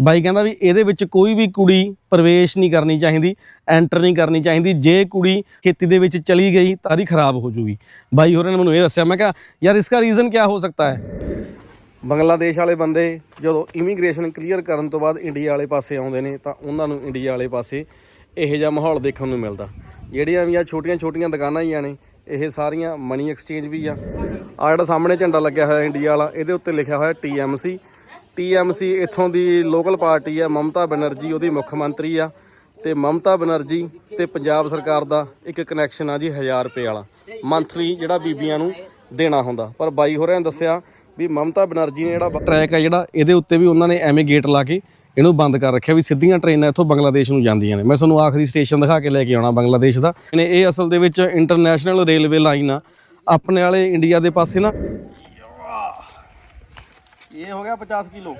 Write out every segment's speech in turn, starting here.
ਬਾਈ ਕਹਿੰਦਾ ਵੀ ਇਹਦੇ ਵਿੱਚ ਕੋਈ ਵੀ ਕੁੜੀ ਪ੍ਰਵੇਸ਼ ਨਹੀਂ ਕਰਨੀ ਚਾਹੀਦੀ ਐਂਟਰ ਨਹੀਂ ਕਰਨੀ ਚਾਹੀਦੀ, ਜੇ ਕੁੜੀ ਖੇਤੀ ਦੇ ਵਿੱਚ ਚਲੀ ਗਈ ਤਾਂ ਹੀ ਖਰਾਬ ਹੋ ਜੂਗੀ। ਬਾਈ ਹੋਰਾਂ ਨੇ ਮੈਨੂੰ ਇਹ ਦੱਸਿਆ, ਮੈਂ ਕਿਹਾ, ਯਾਰ ਇਸਕਾ ਰੀਜ਼ਨ ਕੀ ਹੋ ਸਕਦਾ ਹੈ? ਬੰਗਲਾਦੇਸ਼ ਵਾਲੇ ਬੰਦੇ ਜਦੋਂ ਇਮੀਗ੍ਰੇਸ਼ਨ ਕਲੀਅਰ ਕਰਨ ਤੋਂ ਬਾਅਦ ਇੰਡੀਆ ਵਾਲੇ ਪਾਸੇ ਆਉਂਦੇ ਨੇ, ਤਾਂ ਉਹਨਾਂ ਨੂੰ ਇੰਡੀਆ ਵਾਲੇ ਪਾਸੇ ਇਹੋ ਜਿਹਾ ਮਾਹੌਲ ਦੇਖਣ ਨੂੰ ਮਿਲਦਾ। ਜਿਹੜੀਆਂ ਵੀ ਆ ਛੋਟੀਆਂ ਛੋਟੀਆਂ ਦੁਕਾਨਾਂ ਹੀ ਆ ਨੇ, ਇਹ ਸਾਰੀਆਂ ਮਨੀ ਐਕਸਚੇਂਜ ਵੀ ਆ। ਆ ਜਿਹੜਾ ਸਾਹਮਣੇ ਝੰਡਾ ਲੱਗਿਆ ਹੋਇਆ ਇੰਡੀਆ ਵਾਲਾ, ਇਹਦੇ ਉੱਤੇ ਲਿਖਿਆ ਹੋਇਆ TMC TMC ਇੱਥੋਂ ਦੀ ਲੋਕਲ ਪਾਰਟੀ ਆ, ਮਮਤਾ ਬਨਰਜੀ, ਉਹਦੀ ਮੁੱਖ ਮੰਤਰੀ ਆ। ਤੇ ਮਮਤਾ ਬਨਰਜੀ ਤੇ ਪੰਜਾਬ ਸਰਕਾਰ ਦਾ ਇੱਕ ਕਨੈਕਸ਼ਨ ਆ ਜੀ 1000 ਰੁਪਏ ਵਾਲਾ। ਮੰਥਲੀ ਜਿਹੜਾ ਬੀਬੀਆਂ ਨੂੰ ਦੇਣਾ ਹੁੰਦਾ। ਪਰ ਬਾਈ ਹੋਰਾਂ ਨੇ ਦੱਸਿਆ ਵੀ ਮਮਤਾ ਬਨਰਜੀ ਨੇ ਜਿਹੜਾ ਟਰੈਕ ਆ ਜਿਹੜਾ, ਇਹਦੇ ਉੱਤੇ ਵੀ ਉਹਨਾਂ ਨੇ ਐਵੇਂ ਗੇਟ ਲਾ ਕੇ ਇਹਨੂੰ ਬੰਦ ਕਰ ਰੱਖਿਆ ਵੀ ਸਿੱਧੀਆਂ ਟ੍ਰੇਨਾਂ ਇੱਥੋਂ ਬੰਗਲਾਦੇਸ਼ ਨੂੰ ਜਾਂਦੀਆਂ ਨੇ। ਮੈਂ ਤੁਹਾਨੂੰ ਆਖਰੀ ਸਟੇਸ਼ਨ ਦਿਖਾ ਕੇ ਲੈ ਕੇ ਆਉਣਾ ਬੰਗਲਾਦੇਸ਼ ਦਾ। ਇਹ ਅਸਲ ਦੇ ਵਿੱਚ ਇੰਟਰਨੈਸ਼ਨਲ ਰੇਲਵੇ ਲਾਈਨ ਆ। ਆਪਣੇ ਵਾਲੇ ਇੰਡੀਆ ਦੇ ਪਾਸੇ ਨਾ ਇਹ ਹੋ ਗਿਆ 50 ਕਿਲੋ।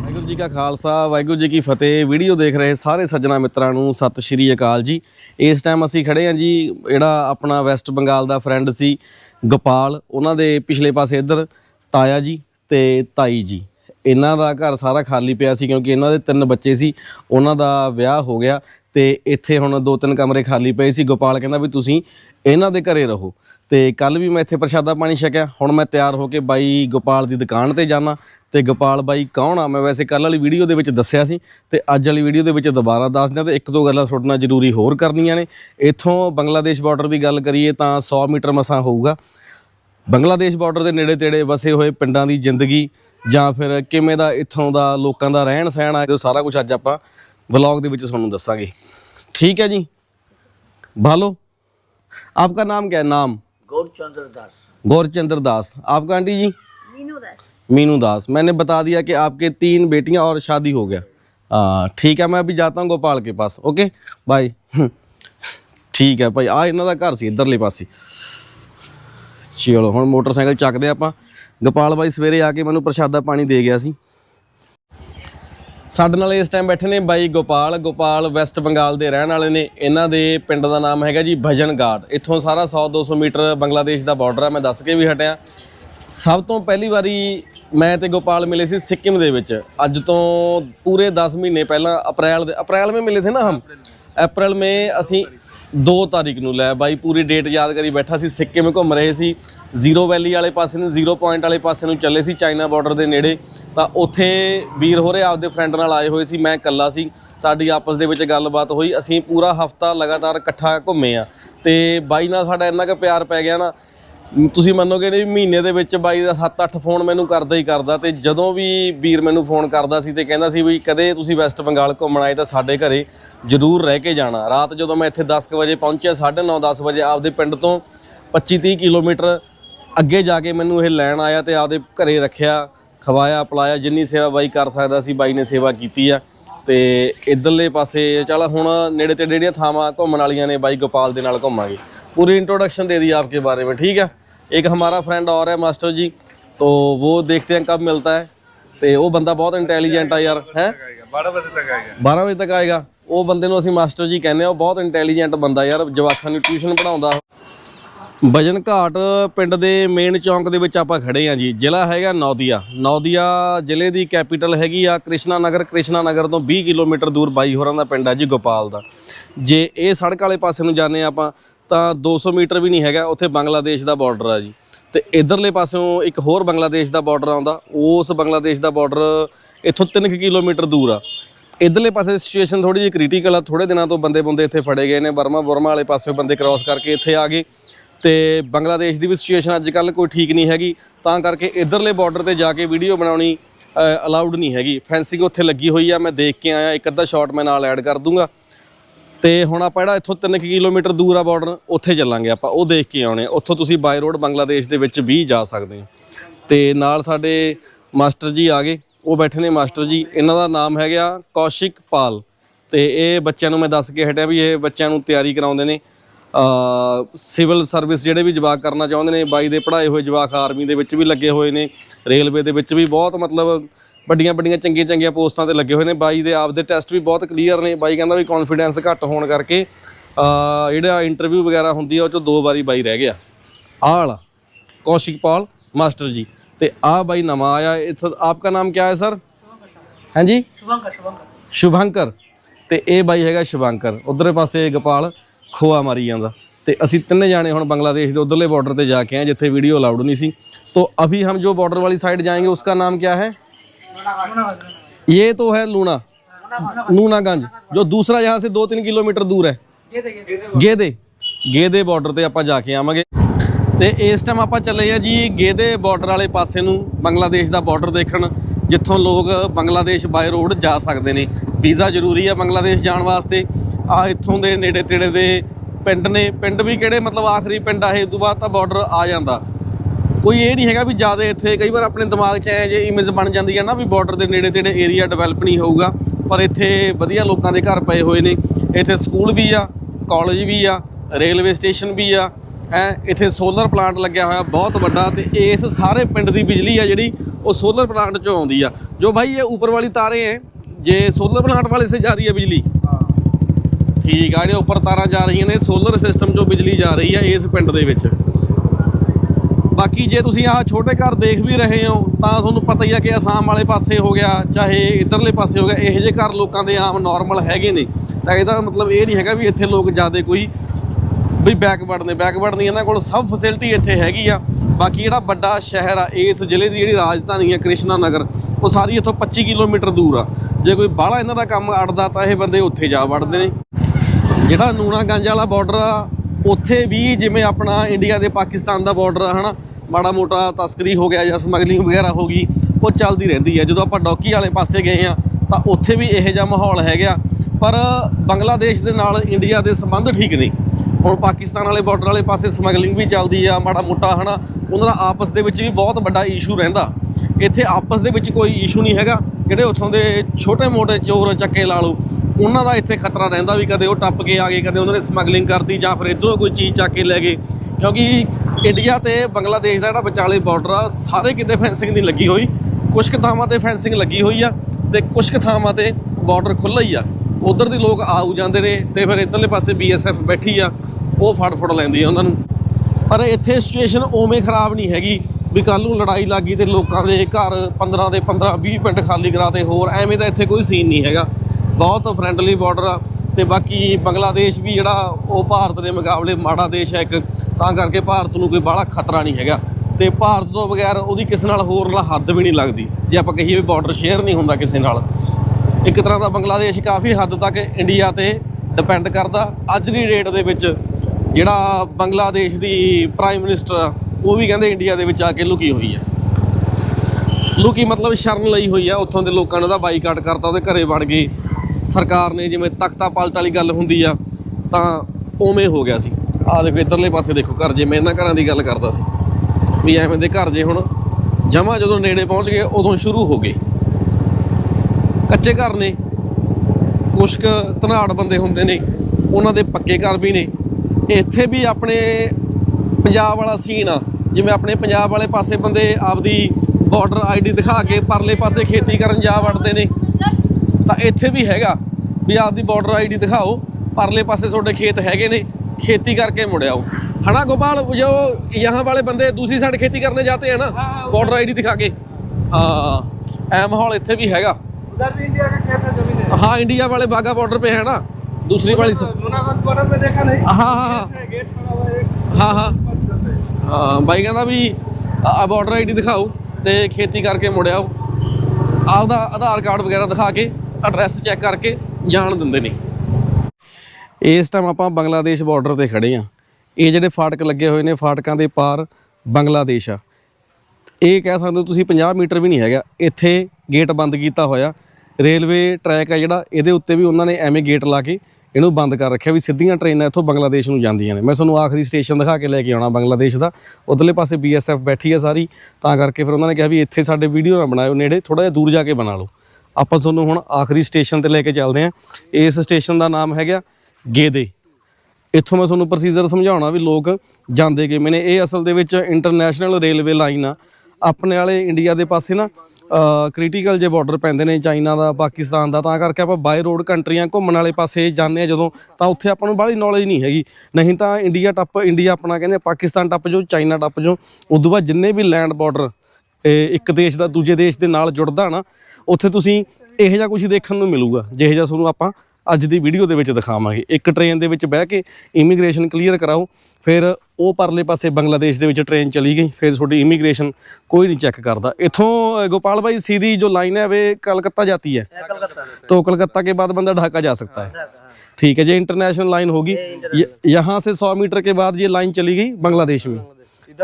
ਵਾਹਿਗੁਰੂ ਜੀ ਕਾ ਖਾਲਸਾ, ਵਾਹਿਗੁਰੂ ਜੀ ਕੀ ਫਤਿਹ। ਵੀਡੀਓ ਦੇਖ ਰਹੇ ਸਾਰੇ ਸੱਜਣਾ ਮਿੱਤਰਾਂ ਨੂੰ ਸਤਿ ਸ਼੍ਰੀ ਅਕਾਲ ਜੀ। ਇਸ ਟਾਈਮ ਅਸੀਂ ਖੜੇ ਹਾਂ ਜੀ, ਜਿਹੜਾ ਆਪਣਾ ਵੈਸਟ ਬੰਗਾਲ ਦਾ ਫਰੈਂਡ ਸੀ ਗੋਪਾਲ, ਉਹਨਾਂ ਦੇ ਪਿਛਲੇ ਪਾਸੇ ਇੱਧਰ ਤਾਇਆ ਜੀ ਤੇ ਤਾਈ ਜੀ। ਇਹਨਾਂ ਦਾ ਘਰ ਸਾਰਾ ਖਾਲੀ ਪਿਆ ਸੀ ਕਿਉਂਕਿ ਇਹਨਾਂ ਦੇ ਤਿੰਨ ਬੱਚੇ ਸੀ, ਉਹਨਾਂ ਦਾ ਵਿਆਹ ਹੋ ਗਿਆ ਤੇ ਇੱਥੇ ਹੁਣ ਦੋ ਤਿੰਨ ਕਮਰੇ ਖਾਲੀ ਪਏ ਸੀ। ਗੋਪਾਲ ਕਹਿੰਦਾ ਵੀ ਤੁਸੀਂ ਇਹਨਾਂ ਦੇ ਘਰੇ ਰਹੋ ਤੇ ਕੱਲ ਵੀ ਮੈਂ ਇੱਥੇ ਪ੍ਰਸ਼ਾਦਾ ਪਾਣੀ ਛਕਿਆ। ਹੁਣ ਮੈਂ ਤਿਆਰ ਹੋ ਕੇ ਬਾਈ ਗੋਪਾਲ ਦੀ ਦੁਕਾਨ ਤੇ ਜਾਣਾ ਤੇ ਗੋਪਾਲ ਬਾਈ ਕੌਣ ਆ? ਮੈਂ ਵੈਸੇ ਕੱਲ ਵਾਲੀ ਵੀਡੀਓ ਦੇ ਵਿੱਚ ਦੱਸਿਆ ਸੀ ਤੇ ਅੱਜ ਵਾਲੀ ਵੀਡੀਓ ਦੇ ਵਿੱਚ ਦੁਬਾਰਾ ਦੱਸ ਦਿਆਂ ਤੇ ਇੱਕ ਦੋ ਗੱਲਾਂ ਤੁਹਾਡੇ ਨਾਲ ਜ਼ਰੂਰੀ ਹੋਰ ਕਰਨੀਆਂ ਨੇ। ਇੱਥੋਂ ਬੰਗਲਾਦੇਸ਼ ਬਾਰਡਰ ਦੀ ਗੱਲ ਕਰੀਏ ਤਾਂ 100 ਮੀਟਰ ਮਸਾਂ ਹੋਊਗਾ। ਬੰਗਲਾਦੇਸ਼ ਬਾਰਡਰ ਦੇ ਨੇੜੇ ਤੇੜੇ ਵਸੇ ਹੋਏ ਪਿੰਡਾਂ ਦੀ ਜ਼ਿੰਦਗੀ ਜਾਂ ਫਿਰ ਕਿਵੇਂ ਦਾ ਇੱਥੋਂ ਦਾ ਲੋਕਾਂ ਦਾ ਰਹਿਣ ਸਹਿਣ ਆ ਇਹ ਸਾਰਾ ਕੁਝ ਅੱਜ ਆਪਾਂ ਵਲੌਗ ਦੇ ਵਿੱਚ ਤੁਹਾਨੂੰ ਦੱਸਾਂਗੇ ਠੀਕ ਹੈ ਜੀ ਭਾਲੋ आपका नाम क्या है नाम गौरचंद्र दास गौरचंद्र दास आपका आंटी जी मीनू दास मीनू दास मैंने बता दिया कि आपके तीन बेटियां और शादी हो गया हाँ ठीक है मैं अभी जाता हूँ गोपाल के पास ओके बाय ਠੀਕ ਹੈ ਭਾਈ ਆ ਇਹਨਾਂ ਦਾ ਘਰ ਸੀ ਇਧਰਲੇ ਪਾਸੇ ਚਲੋ ਹੁਣ ਮੋਟਰਸਾਈਕਲ ਚੱਕਦੇ ਆਪਾਂ ਗੋਪਾਲ ਬਾਈ ਸਵੇਰੇ ਆ ਕੇ ਮੈਨੂੰ ਪ੍ਰਸ਼ਾਦਾ ਪਾਣੀ ਦੇ ਗਿਆ ਸੀ। ਸਾਡੇ ਨਾਲ ਇਸ ਟਾਈਮ ਬੈਠੇ ਨੇ ਬਾਈ ਗੋਪਾਲ। ਗੋਪਾਲ ਵੈਸਟ ਬੰਗਾਲ ਦੇ ਰਹਿਣ ਵਾਲੇ ਨੇ। ਇਹਨਾਂ ਦੇ ਪਿੰਡ ਦਾ ਨਾਮ ਹੈਗਾ ਜੀ ਭਜਨਗਾਟ ਇੱਥੋਂ ਸਾਰਾ 100 200 ਮੀਟਰ ਬੰਗਲਾਦੇਸ਼ ਦਾ ਬਾਰਡਰ ਆ, ਮੈਂ ਦੱਸ ਕੇ ਵੀ ਹਟਿਆ। ਸਭ ਤੋਂ ਪਹਿਲੀ ਵਾਰੀ ਮੈਂ ਤੇ ਗੋਪਾਲ ਮਿਲੇ ਸੀ ਸਿੱਕਿਮ ਦੇ ਵਿੱਚ। ਅੱਜ ਤੋਂ ਪੂਰੇ 10 ਮਹੀਨੇ ਪਹਿਲਾਂ ਅਪ੍ਰੈਲ ਦੇ ਅਪ੍ਰੈਲ में ਮਿਲੇ ਥੇ ਨਾ ਹਮ? ਅਪ੍ਰੈਲ में ਅਸੀਂ 2 ਤਾਰੀਖ ਨੂੰ ਲੈ ਬਾਈ, ਪੂਰੀ ਡੇਟ ਯਾਦ ਕਰੀ ਬੈਠਾ ਸੀ ਸਿੱਕਿਮ ਘੁੰਮ ਰਹੇ ਸੀ। ਜ਼ੀਰੋ ਵੈਲੀ ਵਾਲੇ ਪਾਸੇ ਨੂੰ ਜ਼ੀਰੋ ਪੁਆਇੰਟ ਵਾਲੇ ਪਾਸੇ ਨੂੰ ਚੱਲੇ ਸੀ ਚਾਈਨਾ ਬਾਰਡਰ ਦੇ ਨੇੜੇ। ਤਾਂ ਉੱਥੇ ਵੀਰ ਹੋਰੇ ਆਪਦੇ ਫਰੈਂਡ ਨਾਲ ਆਏ ਹੋਏ ਸੀ, ਮੈਂ ਇਕੱਲਾ ਸੀ। ਸਾਡੀ ਆਪਸ ਦੇ ਵਿੱਚ ਗੱਲਬਾਤ ਹੋਈ, ਅਸੀਂ ਪੂਰਾ ਹਫਤਾ ਲਗਾਤਾਰ ਇਕੱਠਾ ਘੁੰਮੇ ਆ। ਤੇ ਬਾਈ ਨਾਲ ਸਾਡਾ ਇੰਨਾ ਕੁ ਪਿਆਰ ਪੈ ਗਿਆ ਨਾ ਤੁਸੀਂ ਮੰਨੋਗੇ ਨਹੀਂ, ਮਹੀਨੇ ਦੇ ਵਿੱਚ ਬਾਈ ਦਾ 7-8 ਫੋਨ ਮੈਨੂੰ ਕਰਦਾ ਹੀ ਕਰਦਾ ਤੇ ਜਦੋਂ ਵੀ ਵੀਰ ਮੈਨੂੰ ਫੋਨ ਕਰਦਾ ਸੀ ਤੇ ਕਹਿੰਦਾ ਸੀ ਵੀ ਕਦੇ ਤੁਸੀਂ ਵੈਸਟ ਬੰਗਾਲ ਘੁੰਮਣ ਆਏ ਤਾਂ ਸਾਡੇ ਘਰੇ ਜ਼ਰੂਰ ਰਹਿ ਕੇ ਜਾਣਾ। ਰਾਤ ਜਦੋਂ ਮੈਂ ਇੱਥੇ 10 ਕੁ ਵਜੇ ਪਹੁੰਚਿਆ 9:30 10 ਵਜੇ ਆਪਦੇ ਪਿੰਡ ਤੋਂ 25-30 ਕਿਲੋਮੀਟਰ ਅੱਗੇ ਜਾ ਕੇ ਮੈਨੂੰ ਇਹ ਲੈਣ ਆਇਆ ਤੇ ਆਪਦੇ ਘਰੇ ਰੱਖਿਆ, ਖਵਾਇਆ, ਪਲਾਇਆ, ਜਿੰਨੀ ਸੇਵਾ ਬਾਈ ਕਰ ਸਕਦਾ ਸੀ, ਬਾਈ ਨੇ ਸੇਵਾ ਕੀਤੀ ਆ ਤੇ ਇਧਰਲੇ ਪਾਸੇ, ਚੱਲ ਹੁਣ ਨੇੜੇ ਤੇ ਜਿਹੜੀਆਂ ਥਾਵਾਂ ਘੁੰਮਣ ਵਾਲੀਆਂ ਨੇ ਬਾਈ ਗੋਪਾਲ ਦੇ ਨਾਲ ਘੁੰਮਾਂਗੇ। पूरी इंट्रोडक्शन दे दी आपके बारे में ठीक है एक हमारा फ्रेंड और है मास्टर जी तो वो देखते हैं कब मिलता है ਤੇ ਉਹ ਬੰਦਾ ਬਹੁਤ ਇੰਟੈਲੀਜੈਂਟ ਆ ਯਾਰ ਹੈ 12 बजे तक आएगा 12 ਵਜੇ ਤੱਕ ਆਏਗਾ ਉਹ ਬੰਦੇ ਨੂੰ ਅਸੀਂ ਮਾਸਟਰ ਜੀ ਕਹਿੰਦੇ ਆ ਉਹ ਬਹੁਤ ਇੰਟੈਲੀਜੈਂਟ ਬੰਦਾ ਯਾਰ ਜਵਾਕਾਂ ਨੂੰ ਟਿਊਸ਼ਨ ਪੜਾਉਂਦਾ ਵਜਨ ਘਾਟ ਪਿੰਡ ਦੇ ਮੇਨ ਚੌਂਕ ਦੇ ਵਿੱਚ ਆਪਾਂ ਖੜੇ ਆ ਜੀ ਜ਼ਿਲ੍ਹਾ ਹੈਗਾ ਨੌਦੀਆ ਨੌਦੀਆ ਜ਼ਿਲ੍ਹੇ ਦੀ ਕੈਪੀਟਲ ਹੈਗੀ ਆ ਕ੍ਰਿਸ਼ਨਾ ਨਗਰ ਕ੍ਰਿਸ਼ਨਾ ਨਗਰ ਤੋਂ 20 ਕਿਲੋਮੀਟਰ ਦੂਰ ਬਾਈ ਹੋਰਾਂ ਦਾ ਪਿੰਡ ਆ ਜੀ ਗੋਪਾਲ ਦਾ ਜੇ ਇਹ ਸੜਕ ਵਾਲੇ ਪਾਸੇ ਨੂੰ ਜਾਂਦੇ ਆ ਆਪਾਂ ਤਾਂ 200 ਮੀਟਰ ਵੀ ਨਹੀਂ ਹੈਗਾ, ਉੱਥੇ ਬੰਗਲਾਦੇਸ਼ ਦਾ ਬਾਰਡਰ ਆ ਜੀ। ਤੇ ਇਧਰਲੇ ਪਾਸਿਓਂ ਇੱਕ ਹੋਰ ਬੰਗਲਾਦੇਸ਼ ਦਾ ਬਾਰਡਰ ਆਉਂਦਾ, ਉਸ ਬੰਗਲਾਦੇਸ਼ ਦਾ ਬਾਰਡਰ ਇੱਥੋਂ 3 ਕਿਲੋਮੀਟਰ ਦੂਰ ਆ। ਇਧਰਲੇ ਪਾਸੇ ਸਿਚੁਏਸ਼ਨ ਥੋੜੀ ਜਿਹੀ ਕ੍ਰਿਟੀਕਲ ਆ ਥੋੜੇ ਦਿਨਾਂ ਤੋਂ ਬੰਦੇ ਬੰਦੇ ਇੱਥੇ ਫੜੇ ਗਏ ਨੇ ਬਰਮਾ ਬੁਰਮਾ ਵਾਲੇ ਪਾਸੇ ਬੰਦੇ ਕ੍ਰਾਸ ਕਰਕੇ ਇੱਥੇ ਆ ਗਏ। ਤੇ ਬੰਗਲਾਦੇਸ਼ ਦੀ ਵੀ ਸਿਚੁਏਸ਼ਨ ਅੱਜ ਕੱਲ ਕੋਈ ਠੀਕ ਨਹੀਂ ਹੈਗੀ, ਤਾਂ ਕਰਕੇ ਇਧਰਲੇ ਬਾਰਡਰ ਤੇ ਜਾ ਕੇ ਵੀਡੀਓ ਬਣਾਉਣੀ ਅਲਾਉਡ ਨਹੀਂ ਹੈਗੀ। ਫੈਂਸਿੰਗ ਉੱਥੇ ਲੱਗੀ ਹੋਈ ਆ, ਮੈਂ ਦੇਖ ਕੇ ਆਇਆ, ਇੱਕ ਅੱਧਾ ਸ਼ਾਟ ਮੈਂ ਨਾਲ ਐਡ ਕਰ ਦੂੰਗਾ। ਤੇ ਹੁਣ ਆਪਾਂ ਜਿਹੜਾ ਇੱਥੋਂ 3 ਕਿਲੋਮੀਟਰ ਦੂਰ ਆ ਬਾਰਡਰ ਉੱਥੇ ਚੱਲਾਂਗੇ ਆਪਾਂ, ਉਹ ਦੇਖ ਕੇ ਆਉਣੇ ਉੱਥੋਂ ਤੁਸੀਂ ਬਾਈ ਰੋਡ ਬੰਗਲਾਦੇਸ਼ ਦੇ ਵਿੱਚ ਵੀ ਜਾ ਸਕਦੇ ਹੋ। ਤੇ ਨਾਲ ਸਾਡੇ ਮਾਸਟਰ ਜੀ ਆ ਗਏ, ਉਹ ਬੈਠੇ ਨੇ ਮਾਸਟਰ ਜੀ। ਇਹਨਾਂ ਦਾ ਨਾਮ ਹੈਗਾ ਕੌਸ਼ਿਕ ਪਾਲ। ਤੇ ਇਹ ਬੱਚਿਆਂ ਨੂੰ ਮੈਂ ਦੱਸ ਕੇ ਹਟਿਆ ਵੀ ਇਹ ਬੱਚਿਆਂ ਨੂੰ ਤਿਆਰੀ ਕਰਾਉਂਦੇ ਨੇ। ਸਿਵਲ ਸਰਵਿਸ ਜਿਹੜੇ ਵੀ ਜਵਾਕ ਕਰਨਾ ਚਾਹੁੰਦੇ ਨੇ, ਬਾਈ ਦੇ ਪੜ੍ਹਾਏ ਹੋਏ ਜਵਾਕ ਆਰਮੀ ਦੇ ਵਿੱਚ ਵੀ ਲੱਗੇ ਹੋਏ ਨੇ ਰੇਲਵੇ ਦੇ ਵਿੱਚ ਵੀ ਬਹੁਤ ਮਤਲਬ ਵੱਡੀਆਂ ਵੱਡੀਆਂ ਚੰਗੀਆਂ ਚੰਗੀਆਂ ਪੋਸਟਾਂ ਤੇ ਲੱਗੇ ਹੋਏ ਨੇ। ਬਾਈ ਦੇ ਆਪ ਦੇ ਟੈਸਟ ਵੀ ਬਹੁਤ ਕਲੀਅਰ ਨੇ। ਬਾਈ ਕਹਿੰਦਾ ਵੀ ਕੌਨਫੀਡੈਂਸ ਘੱਟ ਹੋਣ ਕਰਕੇ ਜਿਹੜਾ ਇੰਟਰਵਿਊ ਵਗੈਰਾ ਹੁੰਦੀ ਆ ਉਹ ਚੋਂ ਦੋ ਵਾਰੀ ਬਾਈ ਰਹਿ ਗਿਆ। ਆਲ ਕੌਸ਼ਿਕ ਪਾਲ ਮਾਸਟਰ ਜੀ। ਤੇ ਆਹ ਬਾਈ ਨਵਾਂ ਆਇਆ ਇਥੇ ਆਪਕਾ ਨਾਮ ਕੀ ਹੈ ਸਰ? ਹਾਂਜੀ ਸ਼ੁਭੰਕਰ ਸ਼ੁਭੰਕਰ। ਤੇ ਇਹ ਬਾਈ ਹੈਗਾ ਸ਼ੁਭੰਕਰ। ਉਧਰੇ ਪਾਸੇ ਗੋਪਾਲ ਖੋਆ ਮਾਰੀ ਜਾਂਦਾ। ਤੇ ਅਸੀਂ ਤਿੰਨੇ ਜਾਣੇ ਹੁਣ ਬੰਗਲਾਦੇਸ਼ ਦੇ ਉਧਰਲੇ ਬਾਰਡਰ ਤੇ ਜਾ ਕੇ ਆਏ ਜਿੱਥੇ ਵੀਡੀਓ ਅਲਾਉਡ ਨਹੀਂ ਸੀ। तो अभी हम जो बॉर्डर वाली साइड जाएंगे उसका ਨਾਮ क्या ਹੈ? ये तो है लूना। लूनागंज, जो दूसरा यहाँ से दो तीन किलोमीटर दूर है। ਗੇਦੇ ਗੇਦੇ ਬਾਰਡਰ ਤੇ ਆਪਾਂ ਜਾ ਕੇ ਆਵਾਂਗੇ ਤੇ ਇਸ ਟਾਈਮ ਆਪਾਂ ਚੱਲੇ ਆ ਜੀ ਗੇਦੇ ਬਾਰਡਰ ਵਾਲੇ ਪਾਸੇ ਨੂੰ ਬੰਗਲਾਦੇਸ਼ ਦਾ ਬਾਰਡਰ ਦੇਖਣ ਜਿੱਥੋਂ ਲੋਕ ਬੰਗਲਾਦੇਸ਼ ਬਾਈ ਰੋਡ ਜਾ ਸਕਦੇ ਨੇ ਵੀਜ਼ਾ ਜ਼ਰੂਰੀ ਆ ਬੰਗਲਾਦੇਸ਼ ਜਾਣ ਵਾਸਤੇ ਆ ਇੱਥੋਂ ਦੇ ਨੇੜੇ ਤੇੜੇ ਦੇ ਪਿੰਡ ਨੇ ਪਿੰਡ ਵੀ ਕਿਹੜੇ ਮਤਲਬ ਆਖਰੀ ਪਿੰਡ ਆ ਇਹ ਤੋਂ ਬਾਅਦ ਤਾਂ ਬਾਰਡਰ ਆ ਜਾਂਦਾ ਕੋਈ ਇਹ ਨਹੀਂ ਹੈਗਾ ਵੀ ਜ਼ਿਆਦਾ ਇੱਥੇ ਕਈ ਵਾਰ ਆਪਣੇ ਦਿਮਾਗ 'ਚ ਐ ਜੇ ਇਮੇਜ ਬਣ ਜਾਂਦੀ ਹੈ ਨਾ ਵੀ ਬਾਰਡਰ ਦੇ ਨੇੜੇ ਤੇੜੇ ਏਰੀਆ ਡਿਵੈਲਪ ਨਹੀਂ ਹੋਊਗਾ ਪਰ ਇੱਥੇ ਵਧੀਆ ਲੋਕਾਂ ਦੇ ਘਰ ਪਏ ਹੋਏ ਨੇ। ਇੱਥੇ ਸਕੂਲ ਵੀ ਆ ਕਾਲਜ ਵੀ ਆ ਰੇਲਵੇ ਸਟੇਸ਼ਨ ਵੀ ਆ ਐ ਇੱਥੇ ਸੋਲਰ ਪਲਾਂਟ ਲੱਗਿਆ ਹੋਇਆ ਬਹੁਤ ਵੱਡਾ ਤੇ ਇਸ ਸਾਰੇ ਪਿੰਡ ਦੀ ਬਿਜਲੀ ਆ ਜਿਹੜੀ ਉਹ ਸੋਲਰ ਪਲਾਂਟ 'ਚੋਂ ਆਉਂਦੀ ਆ। ਜੋ ਭਾਈ ਇਹ ਉੱਪਰ ਵਾਲੀ ਤਾਰੇ ਐ ਜੇ ਸੋਲਰ ਪਲਾਂਟ ਵਾਲੇ ਸੇ ਜਾ ਰਹੀ ਹੈ ਬਿਜਲੀ? ਠੀਕ ਆ ਜਿਹੜੇ ਉੱਪਰ ਤਾਰਾਂ ਜਾ ਰਹੀਆਂ ਨੇ ਸੋਲਰ ਸਿਸਟਮ 'ਚੋਂ ਬਿਜਲੀ ਜਾ ਰਹੀ ਆ ਇਸ ਪਿੰਡ ਦੇ ਵਿੱਚ। ਬਾਕੀ ਜੇ ਤੁਸੀਂ ਆਹ ਛੋਟੇ ਘਰ ਦੇਖ ਵੀ ਰਹੇ ਹੋ, ਤਾਂ ਤੁਹਾਨੂੰ ਪਤਾ ਹੀ ਆ ਕਿ ਅਸਾਮ ਵਾਲੇ ਪਾਸੇ ਹੋ ਗਿਆ, ਚਾਹੇ ਇਧਰਲੇ ਪਾਸੇ ਹੋ ਗਿਆ, ਇਹੋ ਜਿਹੇ ਘਰ ਲੋਕਾਂ ਦੇ ਆਮ ਨਾਰਮਲ ਹੈਗੇ ਨੇ। ਤਾਂ ਇਹਦਾ ਮਤਲਬ ਇਹ ਨਹੀਂ ਹੈਗਾ ਵੀ ਇੱਥੇ ਲੋਕ ਜ਼ਿਆਦਾ ਕੋਈ ਵੀ ਬੈਕਵਰਡ ਨੇ। ਬੈਕਵਰਡ ਨਹੀਂ, ਇਹਨਾਂ ਕੋਲ ਸਭ ਫੈਸਿਲਿਟੀ ਇੱਥੇ ਹੈਗੀ ਆ। ਬਾਕੀ ਜਿਹੜਾ ਵੱਡਾ ਸ਼ਹਿਰ ਆ, ਇਸ ਜ਼ਿਲ੍ਹੇ ਦੀ ਜਿਹੜੀ ਰਾਜਧਾਨੀ ਆ, ਕ੍ਰਿਸ਼ਨਾ ਨਗਰ, ਉਹ ਸਾਰੀ ਇੱਥੋਂ 25 ਕਿਲੋਮੀਟਰ ਦੂਰ ਆ। ਜੇ ਕੋਈ ਬਾਹਲਾ ਇਹਨਾਂ ਦਾ ਕੰਮ ਅੜਦਾ, ਤਾਂ ਇਹ ਬੰਦੇ ਉੱਥੇ ਜਾ ਵੜਦੇ ਨੇ। ਜਿਹੜਾ ਨੂਨਾਗੰਜ ਵਾਲਾ ਬਾਰਡਰ ਆ ਉੱਥੇ ਵੀ ਜਿਵੇਂ ਆਪਣਾ ਇੰਡੀਆ ਦੇ ਪਾਕਿਸਤਾਨ ਦਾ ਬਾਰਡਰ ਆ, ਹਨਾ, ਮਾੜਾ ਮੋਟਾ ਤਸਕਰੀ ਹੋ ਗਿਆ ਜਾਂ ਸਮਗਲਿੰਗ ਵਗੈਰਾ ਹੋ ਗਈ, ਉਹ ਚੱਲਦੀ ਰਹਿੰਦੀ ਹੈ ਜਦੋਂ ਆਪਾਂ ਡੌਕੀ ਵਾਲੇ ਪਾਸੇ ਗਏ ਆ, ਤਾਂ ਉੱਥੇ ਵੀ ਇਹੋ ਜਿਹਾ ਮਾਹੌਲ ਹੈਗਾ। ਪਰ ਬੰਗਲਾਦੇਸ਼ ਦੇ ਨਾਲ ਇੰਡੀਆ ਦੇ ਸੰਬੰਧ ਠੀਕ ਨਹੀਂ। ਹੁਣ ਪਾਕਿਸਤਾਨ ਵਾਲੇ ਬਾਰਡਰ ਵਾਲੇ ਪਾਸੇ ਸਮਗਲਿੰਗ ਵੀ ਚੱਲਦੀ ਆ, ਮਾੜਾ ਮੋਟਾ, ਹਨਾ, ਉਹਨਾਂ ਦਾ ਆਪਸ ਦੇ ਵਿੱਚ ਵੀ ਬਹੁਤ ਵੱਡਾ ਇਸ਼ੂ ਰਹਿੰਦਾ। ਇੱਥੇ ਆਪਸ ਦੇ ਵਿੱਚ ਕੋਈ ਇਸ਼ੂ ਨਹੀਂ ਹੈਗਾ। ਜਿਹੜੇ ਉੱਥੋਂ ਦੇ ਛੋਟੇ-ਮੋਟੇ ਚੋਰ ਚੱਕੇ ਲਾ ਲਓ ਉਹਨਾਂ ਦਾ ਇੱਥੇ ਖਤਰਾ ਰਹਿੰਦਾ ਵੀ ਕਦੇ ਉਹ ਟੱਪ ਕੇ ਆ ਗਏ, ਕਦੇ ਉਹਨਾਂ ਨੇ ਸਮਗਲਿੰਗ ਕਰਤੀ ਜਾਂ ਫਿਰ ਇਧਰੋਂ ਕੋਈ ਚੀਜ਼ ਚੱਕ ਕੇ ਲੈ ਗਏ। ਕਿਉਂਕਿ ਇੰਡੀਆ ਤੇ ਬੰਗਲਾਦੇਸ਼ ਦਾ ਜਿਹੜਾ ਵਿਚਾਲੇ ਬਾਰਡਰ ਆ, ਸਾਰੇ ਕਿਤੇ ਫੈਂਸਿੰਗ ਨਹੀਂ ਲੱਗੀ ਹੋਈ। ਕੁਝ ਕੁ ਥਾਵਾਂ ਤੇ ਫੈਂਸਿੰਗ ਲੱਗੀ ਹੋਈ ਆ ਤੇ ਕੁਝ ਕੁ ਥਾਵਾਂ ਤੇ ਬਾਰਡਰ ਖੁੱਲ੍ਹਾ ਹੀ ਆ। ਉਧਰ ਦੇ ਲੋਕ ਆਉ ਜਾਂਦੇ ਨੇ ਤੇ ਫਿਰ ਇਧਰਲੇ ਪਾਸੇ ਬੀਐਸਐਫ ਬੈਠੀ ਆ, ਉਹ ਫੜ ਫੜ ਲੈਂਦੀ ਆ ਉਹਨਾਂ ਨੂੰ। ਪਰ ਇੱਥੇ ਸਿਚੁਏਸ਼ਨ ਉਵੇਂ ਖਰਾਬ ਨਹੀਂ ਹੈਗੀ ਵੀ ਕੱਲ ਨੂੰ ਲੜਾਈ ਲੱਗੀ ਤੇ ਲੋਕਾਂ ਦੇ ਘਰ 15 ਦੇ 15 20 ਪਿੰਡ ਖਾਲੀ ਕਰਾਤੇ ਹੋਰ, ਐਵੇਂ ਦਾ ਇੱਥੇ ਕੋਈ ਸੀਨ ਨਹੀਂ ਹੈਗਾ। ਬਹੁਤ ਫਰੈਂਡਲੀ ਬਾਰਡਰ ਆ ਤੇ ਬਾਕੀ ਬੰਗਲਾਦੇਸ਼ ਵੀ ਜਿਹੜਾ ਉਹ ਭਾਰਤ ਦੇ ਮੁਕਾਬਲੇ ਮਾੜਾ ਦੇਸ਼ ਹੈ ਇੱਕ, ਤਾਂ ਕਰਕੇ ਭਾਰਤ ਨੂੰ ਕੋਈ ਬਾਹਲਾ ਖਤਰਾ ਨਹੀਂ ਹੈਗਾ। ਤੇ ਭਾਰਤ ਤੋਂ ਬਗੈਰ ਉਹਦੀ ਕਿਸੇ ਨਾਲ ਹੋਰ ਨਾਲ ਹੱਦ ਵੀ ਨਹੀਂ ਲੱਗਦੀ, ਜੇ ਆਪਾਂ ਕਹੀਏ ਵੀ ਬਾਰਡਰ ਸ਼ੇਅਰ ਨਹੀਂ ਹੁੰਦਾ ਕਿਸੇ ਨਾਲ। ਇੱਕ ਤਰ੍ਹਾਂ ਦਾ ਬੰਗਲਾਦੇਸ਼ ਕਾਫੀ ਹੱਦ ਤੱਕ ਇੰਡੀਆ ਤੇ ਡਿਪੈਂਡ ਕਰਦਾ। ਅੱਜ ਦੀ ਡੇਟ ਦੇ ਵਿੱਚ ਜਿਹੜਾ ਬੰਗਲਾਦੇਸ਼ ਦੀ ਪ੍ਰਾਈਮ ਮਿਨਿਸਟਰ ਆ, ਉਹ ਵੀ ਕਹਿੰਦੇ ਇੰਡੀਆ ਦੇ ਵਿੱਚ ਆ ਕੇ ਲੁਕੀ ਹੋਈ ਹੈ ਲੁਕੀ ਮਤਲਬ ਸ਼ਰਨ ਲਈ ਹੋਈ ਆ, ਉੱਥੋਂ ਦੇ ਲੋਕਾਂ ਨੇ ਉਹਦਾ ਬਾਈਕਾਟ ਕਰਤਾ, ਉਹਦੇ ਘਰੇ ਵੜ ਗਏ। ਸਰਕਾਰ ਨੇ ਜਿਵੇਂ ਤਖਤਾ ਪਲਟ ਵਾਲੀ ਗੱਲ ਹੁੰਦੀ ਆ, ਤਾਂ ਉਵੇਂ ਹੋ ਗਿਆ ਸੀ। ਆਹ ਦੇਖੋ, ਇਧਰਲੇ ਪਾਸੇ ਦੇਖੋ, ਘਰ ਜੇ ਮੈਂ ਇਹਨਾਂ ਘਰਾਂ ਦੀ ਗੱਲ ਕਰਦਾ ਸੀ, ਵੀ ਐਵੇਂ ਦੇ ਘਰ ਜੇ ਹੁਣ ਜਮਾ ਜਦੋਂ ਨੇੜੇ ਪਹੁੰਚ ਗਏ, ਉਦੋਂ ਸ਼ੁਰੂ ਹੋ ਗਏ। ਕੱਚੇ ਘਰ ਨੇ ਕੁਛ ਕੁ ਧਨਾੜ ਬੰਦੇ ਹੁੰਦੇ ਨੇ, ਉਹਨਾਂ ਦੇ ਪੱਕੇ ਘਰ ਵੀ ਨੇ। ਇੱਥੇ ਵੀ ਆਪਣੇ ਪੰਜਾਬ ਵਾਲਾ ਸੀਨ ਆ, ਜਿਵੇਂ ਆਪਣੇ ਪੰਜਾਬ ਵਾਲੇ ਪਾਸੇ ਬੰਦੇ ਆਪਦੀ ਬਾਰਡਰ ਆਈਡੀ ਦਿਖਾ ਕੇ ਪਰਲੇ ਪਾਸੇ ਖੇਤੀ ਕਰਨ ਜਾ ਵੜਦੇ ਨੇ। ਤਾਂ ਇੱਥੇ ਵੀ ਹੈਗਾ ਵੀ ਆਪਦੀ ਬਾਰਡਰ ਆਈਡੀ ਦਿਖਾਓ ਪਰਲੇ ਪਾਸੇ ਤੁਹਾਡੇ ਖੇਤ ਹੈਗੇ ਨੇ खेती करके मुड़े आओ है ना गोपाल जो यहाँ वाले बंदे दूसरी साइड खेती करने जाते हैं ना बॉर्डर आईडी दिखा के हाँ ऐ माहौल इतने भी हैगा उधर भी इंडिया का खेत है जमीन है हाँ इंडिया वाले बाघा बॉर्डर पे है ना दूसरी वाली स- जूनागढ़ बॉर्डर में देखा नहीं हाँ हाँ हाँ है, गेट खड़ा हुआ है एक हाँ हाँ पत्थर से। ਹਾਂ ਬਾਈ ਕਹਿੰਦਾ ਵੀ ਆ ਬਾਰਡਰ ਆਈਡੀ ਦਿਖਾਓ ਤੇ ਖੇਤੀ ਕਰਕੇ ਮੁੜ ਆਓ ਆਪਦਾ ਆਧਾਰ ਕਾਰਡ ਵਗੈਰਾ ਦਿਖਾ ਕੇ ਐਡਰੈਸ ਚੈੱਕ ਕਰਕੇ ਜਾਣ ਦਿੰਦੇ ਨੇ। ਇਸ ਟਾਈਮ ਆਪਾਂ ਬੰਗਲਾਦੇਸ਼ ਬਾਰਡਰ ਤੇ ਖੜੇ ਆ ਇਹ ਜਿਹੜੇ ਫਾਟਕ ਲੱਗੇ ਹੋਏ ਨੇ, ਫਾਟਕਾਂ ਦੇ ਪਾਰ ਬੰਗਲਾਦੇਸ਼ ਆ। ਇਹ ਕਹਿ ਸਕਦੇ ਹੋ ਤੁਸੀਂ 50 ਮੀਟਰ ਵੀ ਨਹੀਂ ਹੈਗਾ। ਇੱਥੇ ਗੇਟ ਬੰਦ ਕੀਤਾ ਹੋਇਆ। ਰੇਲਵੇ ਟਰੈਕ ਆ ਜਿਹੜਾ, ਇਹਦੇ ਉੱਤੇ ਵੀ ਉਹਨਾਂ ਨੇ ਐਵੇਂ ਗੇਟ ਲਾ ਕੇ ਇਹਨੂੰ ਬੰਦ ਕਰ ਰੱਖਿਆ ਵੀ ਸਿੱਧੀਆਂ ਟ੍ਰੇਨਾਂ ਇੱਥੋਂ ਬੰਗਲਾਦੇਸ਼ ਨੂੰ ਜਾਂਦੀਆਂ ਨੇ। ਮੈਂ ਤੁਹਾਨੂੰ ਆਖਰੀ ਸਟੇਸ਼ਨ ਦਿਖਾ ਕੇ ਲੈ ਕੇ ਆਉਣਾ ਬੰਗਲਾਦੇਸ਼ ਦਾ। ਉਧਰਲੇ ਪਾਸੇ ਬੀਐਸਐਫ ਬੈਠੀ ਆ ਸਾਰੀ। ਤਾਂ ਕਰਕੇ ਫਿਰ ਉਹਨਾਂ ਨੇ ਕਿਹਾ ਵੀ ਇੱਥੇ ਸਾਡੇ ਵੀਡੀਓ ਨਾ ਬਣਾਇਓ, ਨੇੜੇ ਥੋੜਾ ਜਿਹਾ ਦੂਰ ਜਾ ਕੇ ਬਣਾ ਲਓ। ਆਪਾਂ ਤੁਹਾਨੂੰ ਹੁਣ ਆਖਰੀ ਸਟੇਸ਼ਨ ਤੇ ਲੈ ਕੇ ਚੱਲਦੇ ਹਾਂ। ਇਸ ਸਟੇਸ਼ਨ ਦਾ ਨਾਮ ਹੈਗਾ ਗੇਦੇ। ਇੱਥੋਂ ਮੈਂ ਤੁਹਾਨੂੰ ਪ੍ਰੋਸੀਜਰ ਸਮਝਾਉਣਾ ਵੀ ਲੋਕ ਜਾਂਦੇ ਕਿਵੇਂ ਨੇ। ਇਹ ਅਸਲ ਦੇ ਵਿੱਚ ਇੰਟਰਨੈਸ਼ਨਲ ਰੇਲਵੇ ਲਾਈਨ ਆ। ਆਪਣੇ ਵਾਲੇ ਇੰਡੀਆ ਦੇ ਪਾਸੇ ਨਾ ਕ੍ਰਿਟੀਕਲ ਜੇ ਬਾਰਡਰ ਪੈਂਦੇ ਨੇ ਚਾਈਨਾ ਦਾ, ਪਾਕਿਸਤਾਨ ਦਾ, ਤਾਂ ਕਰਕੇ ਆਪਾਂ ਬਾਈ ਰੋਡ ਕੰਟਰੀਆਂ ਘੁੰਮਣ ਵਾਲੇ ਪਾਸੇ ਜਾਂਦੇ ਆ ਜਦੋਂ, ਤਾਂ ਉੱਥੇ ਆਪਾਂ ਨੂੰ ਬਾਹਲੀ ਨੌਲੇਜ ਨਹੀਂ ਹੈਗੀ। ਨਹੀਂ ਤਾਂ ਇੰਡੀਆ ਟੱਪ ਇੰਡੀਆ ਆਪਣਾ ਕਹਿੰਦੇ ਪਾਕਿਸਤਾਨ ਟੱਪ ਜੋ ਚਾਈਨਾ ਟੱਪ ਜੋ ਉਦੋਂ ਬਾਅਦ ਜਿੰਨੇ ਵੀ ਲੈਂਡ ਬਾਰਡਰ ਇੱਕ ਦੇਸ਼ ਦਾ ਦੂਜੇ ਦੇਸ਼ ਦੇ ਨਾਲ ਜੁੜਦਾ ਨਾ ਉੱਥੇ ਤੁਸੀਂ ਇਹੋ ਜਿਹਾ ਕੁਝ ਦੇਖਣ ਨੂੰ ਮਿਲੂਗਾ ਜਿਹੋ ਜਿਹਾ ਤੁਹਾਨੂੰ ਆਪਾਂ ਅੱਜ ਦੀ ਵੀਡੀਓ ਦੇ ਵਿੱਚ ਦਿਖਾਵਾਂਗੇ। ਇੱਕ ਟ੍ਰੇਨ ਦੇ ਵਿੱਚ ਬਹਿ ਕੇ ਇਮੀਗ੍ਰੇਸ਼ਨ ਕਲੀਅਰ ਕਰਾਓ ਫਿਰ ਉਹ ਪਰਲੇ ਪਾਸੇ ਬੰਗਲਾਦੇਸ਼ ਦੇ ਵਿੱਚ ਟ੍ਰੇਨ ਚਲੀ ਗਈ ਫਿਰ ਤੁਹਾਡੀ ਇਮੀਗ੍ਰੇਸ਼ਨ ਕੋਈ ਨਹੀਂ ਚੈੱਕ ਕਰਦਾ। ਇੱਥੋਂ ਗੋਪਾਲ ਭਾਈ ਸੀधी ਜੋ ਲਾਈਨ ਹੈ ਵੇ ਕਲਕੱਤਾ ਜਾਤੀ ਹੈ। ਤਾਂ ਕਲਕੱਤਾ ਕੇ ਬਾਅਦ ਬੰਦਾ बंदा ਜਾ ਸਕਦਾ ਹੈ। ਠੀਕ ਹੈ ਜੇ ਇੰਟਰਨੈਸ਼ਨਲ ਲਾਈਨ लाइन होगी यहाँ ਸੇ सौ ਮੀਟਰ ਕੇ ਬਾਅਦ ये ਲਾਈਨ ਚਲੀ ਗਈ ਬੰਗਲਾਦੇਸ਼ में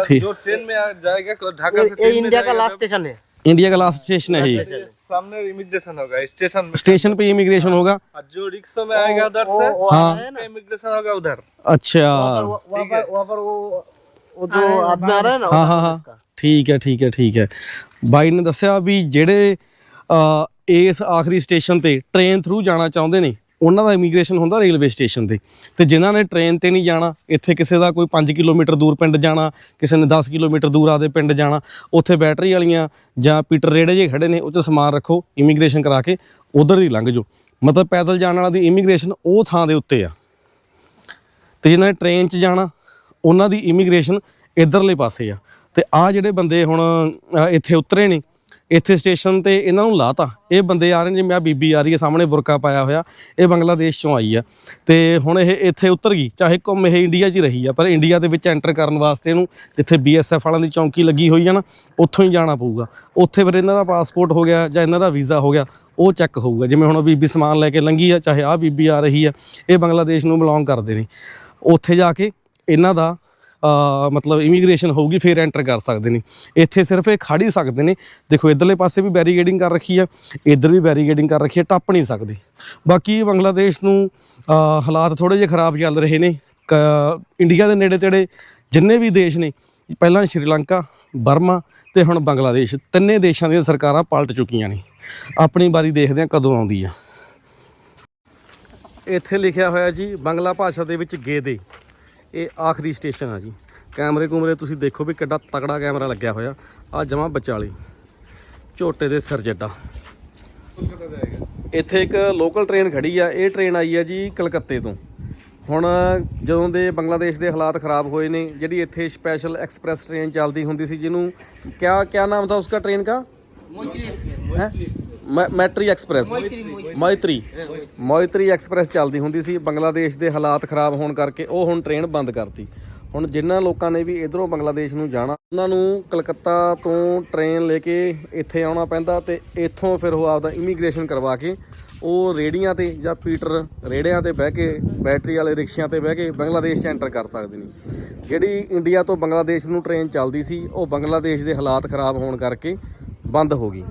ठीक। जो ट्रेन में आ जाएगा को ढाका से ये ट्रेन में इंडिया का जाएगा लास्ट स्टेशन है इंडिया का लास्ट स्टेशन है ये तो सामने इमिग्रेशन होगा स्टेशन में स्टेशन पे इमिग्रेशन होगा और जो रिक्शा में आएगा उधर से हाँ उसका इमिग्रेशन होगा उधर अच्छा वहाँ पर वहाँ पर वो वो जो आदमी आ रहा है ना ਹਾਂ ਹਾਂ ਹਾਂ ਠੀਕ ਹੈ ਠੀਕ ਹੈ ਠੀਕ ਹੈ ਬਾਈ ਨੇ ਦੱਸਿਆ ਵੀ ਜਿਹੜੇ ਅ, ਇਸ ਆਖਰੀ ਸਟੇਸ਼ਨ ਤੇ ਟ੍ਰੇਨ ਥਰੂ ਜਾਣਾ ਚਾਹੁੰਦੇ ਨੇ ਉਹਨਾਂ ਦਾ ਇਮੀਗ੍ਰੇਸ਼ਨ ਹੁੰਦਾ ਰੇਲਵੇ ਸਟੇਸ਼ਨ ਤੇ। ਤੇ ਜਿਨ੍ਹਾਂ ਨੇ ਟ੍ਰੇਨ ਤੇ ਨਹੀਂ ਜਾਣਾ, ਇੱਥੇ ਕਿਸੇ ਦਾ ਕੋਈ 5 ਕਿਲੋਮੀਟਰ ਦੂਰ ਪਿੰਡ ਜਾਣਾ, ਕਿਸੇ ਨੇ 10 ਕਿਲੋਮੀਟਰ ਦੂਰ ਆਦੇ ਪਿੰਡ ਜਾਣਾ, ਉੱਥੇ ਬੈਟਰੀ ਵਾਲੀਆਂ ਜਾਂ ਪੀਟਰ ਰੇੜੇ ਜੇ ਖੜੇ ਨੇ, ਉਹ 'ਚ ਸਮਾਨ ਰੱਖੋ ਇਮੀਗ੍ਰੇਸ਼ਨ ਕਰਾ ਕੇ, ਉਧਰ ਹੀ ਲੰਘ ਜਾਓ। ਮਤਲਬ ਪੈਦਲ ਜਾਣ ਵਾਲਾ ਦੀ ਇਮੀਗ੍ਰੇਸ਼ਨ ਉਹ ਥਾਂ ਦੇ ਉੱਤੇ ਆ। ਤੇ ਜਿਨ੍ਹਾਂ ਨੇ ਟ੍ਰੇਨ 'ਚ ਜਾਣਾ, ਉਹਨਾਂ ਦੀ ਇਮੀਗ੍ਰੇਸ਼ਨ ਇਧਰਲੇ ਪਾਸੇ ਆ। ਤੇ ਆ ਜਿਹੜੇ ਬੰਦੇ ਹੁਣ ਇੱਥੇ ਉਤਰੇ ਨੇ ਇੱਥੇ ਸਟੇਸ਼ਨ ਤੇ ਇਹਨਾਂ ਨੂੰ ਲਾਤਾ। ਇਹ ਬੰਦੇ ਆ ਰਹੇ ਨੇ, ਜਿਵੇਂ ਆ ਬੀਬੀ ਆ ਰਹੀ ਹੈ, ਸਾਹਮਣੇ ਬੁਰਕਾ ਪਾਇਆ ਹੋਇਆ। ਇਹ ਬੰਗਲਾਦੇਸ਼ ਚੋਂ ਆਈ ਆ ਤੇ ਹੁਣ ਇਹ ਇੱਥੇ ਉਤਰ ਗਈ, ਚਾਹੇ ਘੁੰਮ ਇਹ ਇੰਡੀਆ 'ਚ ਹੀ ਰਹੀ ਆ, ਪਰ ਇੰਡੀਆ ਦੇ ਵਿੱਚ ਐਂਟਰ ਕਰਨ ਵਾਸਤੇ ਇਹਨੂੰ ਜਿੱਥੇ ਬੀਐਸਐਫ ਵਾਲਿਆਂ ਦੀ ਚੌਂਕੀ ਲੱਗੀ ਹੋਈ ਆ ਨਾ, ਉੱਥੋਂ ਹੀ ਜਾਣਾ ਪਊਗਾ। ਉੱਥੇ ਫਿਰ ਇਹਨਾਂ ਦਾ ਪਾਸਪੋਰਟ ਹੋ ਗਿਆ ਜਾਂ ਇਹਨਾਂ ਦਾ ਵੀਜ਼ਾ ਹੋ ਗਿਆ, ਉਹ ਚੈੱਕ ਹੋਊਗਾ। ਜਿਵੇਂ ਹੁਣ ਬੀਬੀ ਸਮਾਨ ਲੈ ਕੇ ਲੰਗੀ ਆ, ਚਾਹੇ ਆ ਬੀਬੀ ਆ ਰਹੀ ਆ, ਇਹ ਬੰਗਲਾਦੇਸ਼ ਨੂੰ ਬਿਲੋਂਗ ਕਰਦੇ ਨੇ। ਉੱਥੇ ਜਾ ਕੇ ਇਹਨਾਂ ਦਾ ਮਤਲਬ ਇਮੀਗ੍ਰੇਸ਼ਨ ਹੋਊਗੀ, ਫਿਰ ਐਂਟਰ ਕਰ ਸਕਦੇ ਨੇ। ਇੱਥੇ ਸਿਰਫ ਇਹ ਖੜ ਹੀ ਸਕਦੇ ਨੇ। ਦੇਖੋ, ਇਧਰਲੇ ਪਾਸੇ ਵੀ ਬੈਰੀਗੇਡਿੰਗ ਕਰ ਰੱਖੀ ਆ, ਇੱਧਰ ਵੀ ਬੈਰੀਗੇਡਿੰਗ ਕਰ ਰੱਖੀ ਆ, ਟੱਪ ਨਹੀਂ ਸਕਦੇ। ਬਾਕੀ ਬੰਗਲਾਦੇਸ਼ ਨੂੰ ਹਾਲਾਤ ਥੋੜੇ ਜਿਹੇ ਖਰਾਬ ਚੱਲ ਰਹੇ ਨੇ। ਕ- ਇੰਡੀਆ ਦੇ ਨੇੜੇ ਤੇੜੇ ਜਿੰਨੇ ਵੀ ਦੇਸ਼ ਨੇ, ਪਹਿਲਾਂ ਸ਼੍ਰੀਲੰਕਾ, ਬਰਮਾ ਤੇ ਹੁਣ ਬੰਗਲਾਦੇਸ਼, ਤਿੰਨੇ ਦੇਸ਼ਾਂ ਦੀਆਂ ਸਰਕਾਰਾਂ ਪਲਟ ਚੁੱਕੀਆਂ ਨੇ। ਆਪਣੀ ਵਾਰੀ ਦੇਖਦੇ ਆ ਕਦੋਂ ਆਉਂਦੀ ਆ। ਇੱਥੇ ਲਿਖਿਆ ਹੋਇਆ ਜੀ, ਬੰਗਲਾ ਭਾਸ਼ਾ ਦੇ ਵਿੱਚ ਗੇਦੇ। ਇਹ ਆਖਰੀ ਸਟੇਸ਼ਨ ਆ ਜੀ। ਕੈਮਰੇ ਕੁਮਰੇ ਤੁਸੀਂ ਦੇਖੋ ਵੀ ਕਿੱਡਾ ਤਕੜਾ ਕੈਮਰਾ ਲੱਗਿਆ ਹੋਇਆ। ਆ ਜਮਾ ਵਿਚਾਲੇ। ਝੋਟੇ ਦੇ ਸਿਰ ਜੱਡਾ। ਇੱਥੇ ਇੱਕ ਲੋਕਲ ਟ੍ਰੇਨ ਖੜੀ ਆ। ਇਹ ਟ੍ਰੇਨ ਆਈ ਆ ਜੀ ਕਲਕੱਤੇ ਤੋਂ। ਹੁਣ ਜਦੋਂ ਦੇ ਬੰਗਲਾਦੇਸ਼ ਦੇ ਹਾਲਾਤ ਖਰਾਬ ਹੋਏ ਨੇ ਜਿਹੜੀ ਇੱਥੇ ਸਪੈਸ਼ਲ ਐਕਸਪ੍ਰੈਸ ਟ੍ਰੇਨ ਚੱਲਦੀ ਹੁੰਦੀ ਸੀ ਜਿਹਨੂੰ ਕਿਆ ਕਿਆ ਨਾਮ ਥਾ ਉਸਕਾ ਟ੍ਰੇਨ ਕਾ? ਹੈ? ਮੈ ਮੈਟਰੀ ਐਕਸਪ੍ਰੈਸ। ਮੌਇਤਰੀ। ਮੌਇਤਰੀ ਐਕਸਪ੍ਰੈਸ ਚੱਲਦੀ ਹੁੰਦੀ ਸੀ। ਬੰਗਲਾਦੇਸ਼ ਦੇ ਹਾਲਾਤ ਖਰਾਬ ਹੋਣ ਕਰਕੇ ਉਹ ਹੁਣ ਟ੍ਰੇਨ ਬੰਦ ਕਰਤੀ। ਹੁਣ ਜਿਨ੍ਹਾਂ ਲੋਕਾਂ ਨੇ ਵੀ ਇਧਰੋਂ ਬੰਗਲਾਦੇਸ਼ ਨੂੰ ਜਾਣਾ, ਉਹਨਾਂ ਨੂੰ ਕਲਕੱਤਾ ਤੋਂ ਟ੍ਰੇਨ ਲੈ ਕੇ ਇੱਥੇ ਆਉਣਾ ਪੈਂਦਾ ਤੇ ਇੱਥੋਂ ਫਿਰ ਉਹ ਆਪਦਾ ਇਮੀਗ੍ਰੇਸ਼ਨ ਕਰਵਾ ਕੇ ਉਹ ਰੇੜੀਆਂ ਤੇ ਜਾਂ ਪੀਟਰ ਰੇੜਿਆਂ ਤੇ ਬਹਿ ਕੇ, ਬੈਟਰੀ ਵਾਲੇ ਰਿਕਸ਼ਿਆਂ ਤੇ ਬਹਿ ਕੇ ਬੰਗਲਾਦੇਸ਼ 'ਚ ਐਂਟਰ ਕਰ ਸਕਦੇ ਨੇ। ਜਿਹੜੀ ਇੰਡੀਆ ਤੋਂ ਬੰਗਲਾਦੇਸ਼ ਨੂੰ ਟ੍ਰੇਨ ਚੱਲਦੀ ਸੀ, ਉਹ ਬੰਗਲਾਦੇਸ਼ ਦੇ ਹਾਲਾਤ ਖਰਾਬ ਹੋਣ ਕਰਕੇ ਬੰਦ ਹੋ ਗਈ।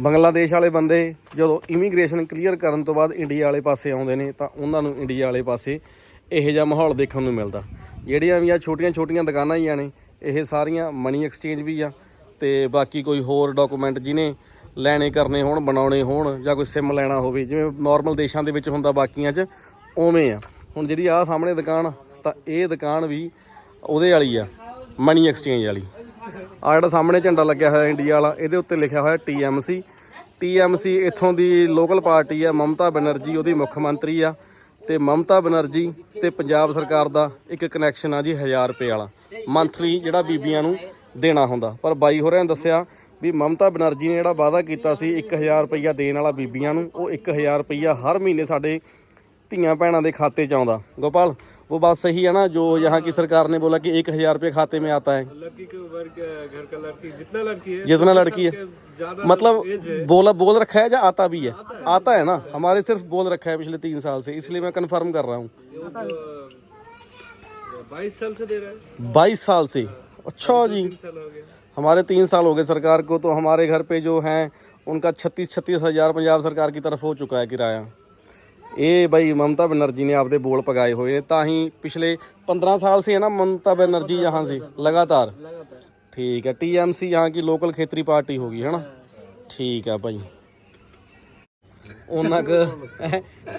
ਬੰਗਲਾਦੇਸ਼ ਵਾਲੇ ਬੰਦੇ ਜਦੋਂ ਇਮੀਗ੍ਰੇਸ਼ਨ ਕਲੀਅਰ ਕਰਨ ਤੋਂ ਬਾਅਦ ਇੰਡੀਆ ਵਾਲੇ ਪਾਸੇ ਆਉਂਦੇ ਨੇ, ਤਾਂ ਉਹਨਾਂ ਨੂੰ ਇੰਡੀਆ ਵਾਲੇ ਪਾਸੇ ਇਹੋ ਜਿਹਾ ਮਾਹੌਲ ਦੇਖਣ ਨੂੰ ਮਿਲਦਾ। ਜਿਹੜੀਆਂ ਵੀ ਆ ਛੋਟੀਆਂ-ਛੋਟੀਆਂ ਦੁਕਾਨਾਂ ਹੀ ਆ ਨੇ, ਇਹ ਸਾਰੀਆਂ ਮਨੀ ਐਕਸਚੇਂਜ ਵੀ ਆ, ਤੇ ਬਾਕੀ ਕੋਈ ਹੋਰ ਡਾਕੂਮੈਂਟ ਜਿਹਨੇ ਲੈਣੇ ਕਰਨੇ ਹੋਣ, ਬਣਾਉਣੇ ਹੋਣ, ਜਾਂ ਕੋਈ ਸਿਮ ਲੈਣਾ ਹੋਵੇ, ਜਿਵੇਂ ਨਾਰਮਲ ਦੇਸ਼ਾਂ ਦੇ ਵਿੱਚ ਹੁੰਦਾ ਬਾਕੀਆਂ 'ਚ, ਉਵੇਂ ਆ। ਹੁਣ ਜਿਹੜੀ ਆ ਸਾਹਮਣੇ ਦੁਕਾਨ ਤਾਂ ਇਹ ਦੁਕਾਨ ਵੀ ਉਹਦੇ ਵਾਲੀ ਆ ਮਨੀ ਐਕਸਚੇਂਜ ਵਾਲੀ। ਆ ਜਿਹੜਾ ਸਾਹਮਣੇ ਝੰਡਾ ਲੱਗਿਆ ਹੋਇਆ ਇੰਡੀਆ ਵਾਲਾ, ਇਹਦੇ ਉੱਤੇ ਲਿਖਿਆ ਹੋਇਆ TMC TMC ਇੱਥੋਂ ਦੀ ਲੋਕਲ ਪਾਰਟੀ ਆ, ਮਮਤਾ ਬਨਰਜੀ, ਉਹਦੀ ਮੁੱਖ ਮੰਤਰੀ ਆ। ਤੇ ਮਮਤਾ ਬਨਰਜੀ ਤੇ ਪੰਜਾਬ ਸਰਕਾਰ ਦਾ ਇੱਕ ਕਨੈਕਸ਼ਨ ਆ ਜੀ 1000 ਰੁਪਏ ਵਾਲਾ। ਮੰਥਲੀ ਜਿਹੜਾ ਬੀਬੀਆਂ ਨੂੰ ਦੇਣਾ ਹੁੰਦਾ। ਪਰ ਬਾਈ ਹੋਰਾਂ ਨੇ ਦੱਸਿਆ ਵੀ ਮਮਤਾ ਬਨਰਜੀ ਨੇ ਜਿਹੜਾ ਵਾਅਦਾ ਕੀਤਾ ਸੀ 1000 ਰੁਪਈਆ ਦੇਣ ਵਾਲਾ ਬੀਬੀਆਂ ਨੂੰ, ਉਹ 1000 ਰੁਪਈਆ ਹਰ ਮਹੀਨੇ ਸਾਡੇ धिया भैन के खाते च गोपाल वो बात सही है ना जो यहाँ की सरकार ने बोला कि एक हज़ार रुपये खाते में आता है जितना लड़की है मतलब बोला बोल रखा है या आता भी है आता है, ना हमारे सिर्फ़ बोल रखा है पिछले तीन साल से इसलिए मैं कंफर्म कर रहा हूँ बाईस साल से दे रहा है बाईस साल से अच्छा जी हमारे तीन साल हो गए सरकार को तो हमारे घर पे जो हैं उनका छत्तीस छत्तीस हज़ार पंजाब सरकार की तरफ़ हो चुका है किराया ਇਹ ਬਾਈ ਮਮਤਾ ਬਨਰਜੀ ਨੇ ਆਪਦੇ ਬੋਲ ਪਗਾਏ ਹੋਏ ਨੇ, ਤਾਂ ਹੀ ਪਿਛਲੇ 15 ਸਾਲ ਸੀ ਹੈ ਨਾ ਮਮਤਾ ਬਨਰਜੀ ਜਹਾਂ ਸੀ, ਲਗਾਤਾਰ। ਠੀਕ ਹੈ ਟੀਐਮਸੀ ਯਹਾਂ ਕੀ ਲੋਕਲ ਖੇਤਰੀ ਪਾਰਟੀ ਹੋ ਗਈ, ਹੈ ਨਾ? ਠੀਕ ਹੈ ਬਾਈ ਉਹਨਾਂ ਕ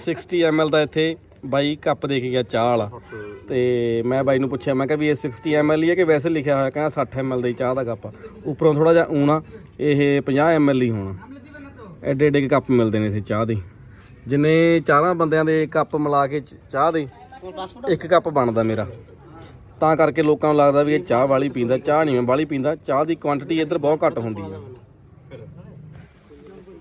60 ml ਦਾ ਇੱਥੇ ਬਾਈ ਕੱਪ ਦੇ ਕੇ ਗਿਆ ਚਾਹ ਵਾਲਾ ਤੇ ਮੈਂ ਬਾਈ ਨੂੰ ਪੁੱਛਿਆ, ਮੈਂ ਕਿਹਾ ਵੀ ਇਹ 60 ml ਹੀ ਹੈ ਕਿ ਵੈਸੇ ਲਿਖਿਆ ਹੋਇਆ? ਕਹਿੰਦਾ 60 ml ਦੀ ਚਾਹ ਦਾ ਕੱਪ ਉੱਪਰੋਂ ਥੋੜਾ ਜਿਹਾ ਊਣਾ, ਇਹ 50 ml ਹੀ ਹੋਣਾ। ਐਡੇ ਐਡੇ ਕੱਪ ਮਿਲਦੇ ਨੇ ਇੱਥੇ ਚਾਹ ਦੇ। ਜਿੰਨੇ ਚਾਰਾਂ ਬੰਦਿਆਂ ਦੇ ਕੱਪ ਮਿਲਾ ਕੇ ਚ- ਚਾਹ ਦੇ ਇੱਕ ਕੱਪ ਬਣਦਾ ਮੇਰਾ। ਤਾਂ ਕਰਕੇ ਲੋਕਾਂ ਨੂੰ ਲੱਗਦਾ ਵੀ ਇਹ ਚਾਹ ਵਾਲੀ ਪੀਂਦਾ, ਚਾਹ ਨਹੀਂ ਮੈਂ ਵਾਲੀ ਪੀਂਦਾ, ਚਾਹ ਦੀ ਕੁਆਂਟੀਟੀ ਇੱਧਰ ਬਹੁਤ ਘੱਟ ਹੁੰਦੀ ਆ।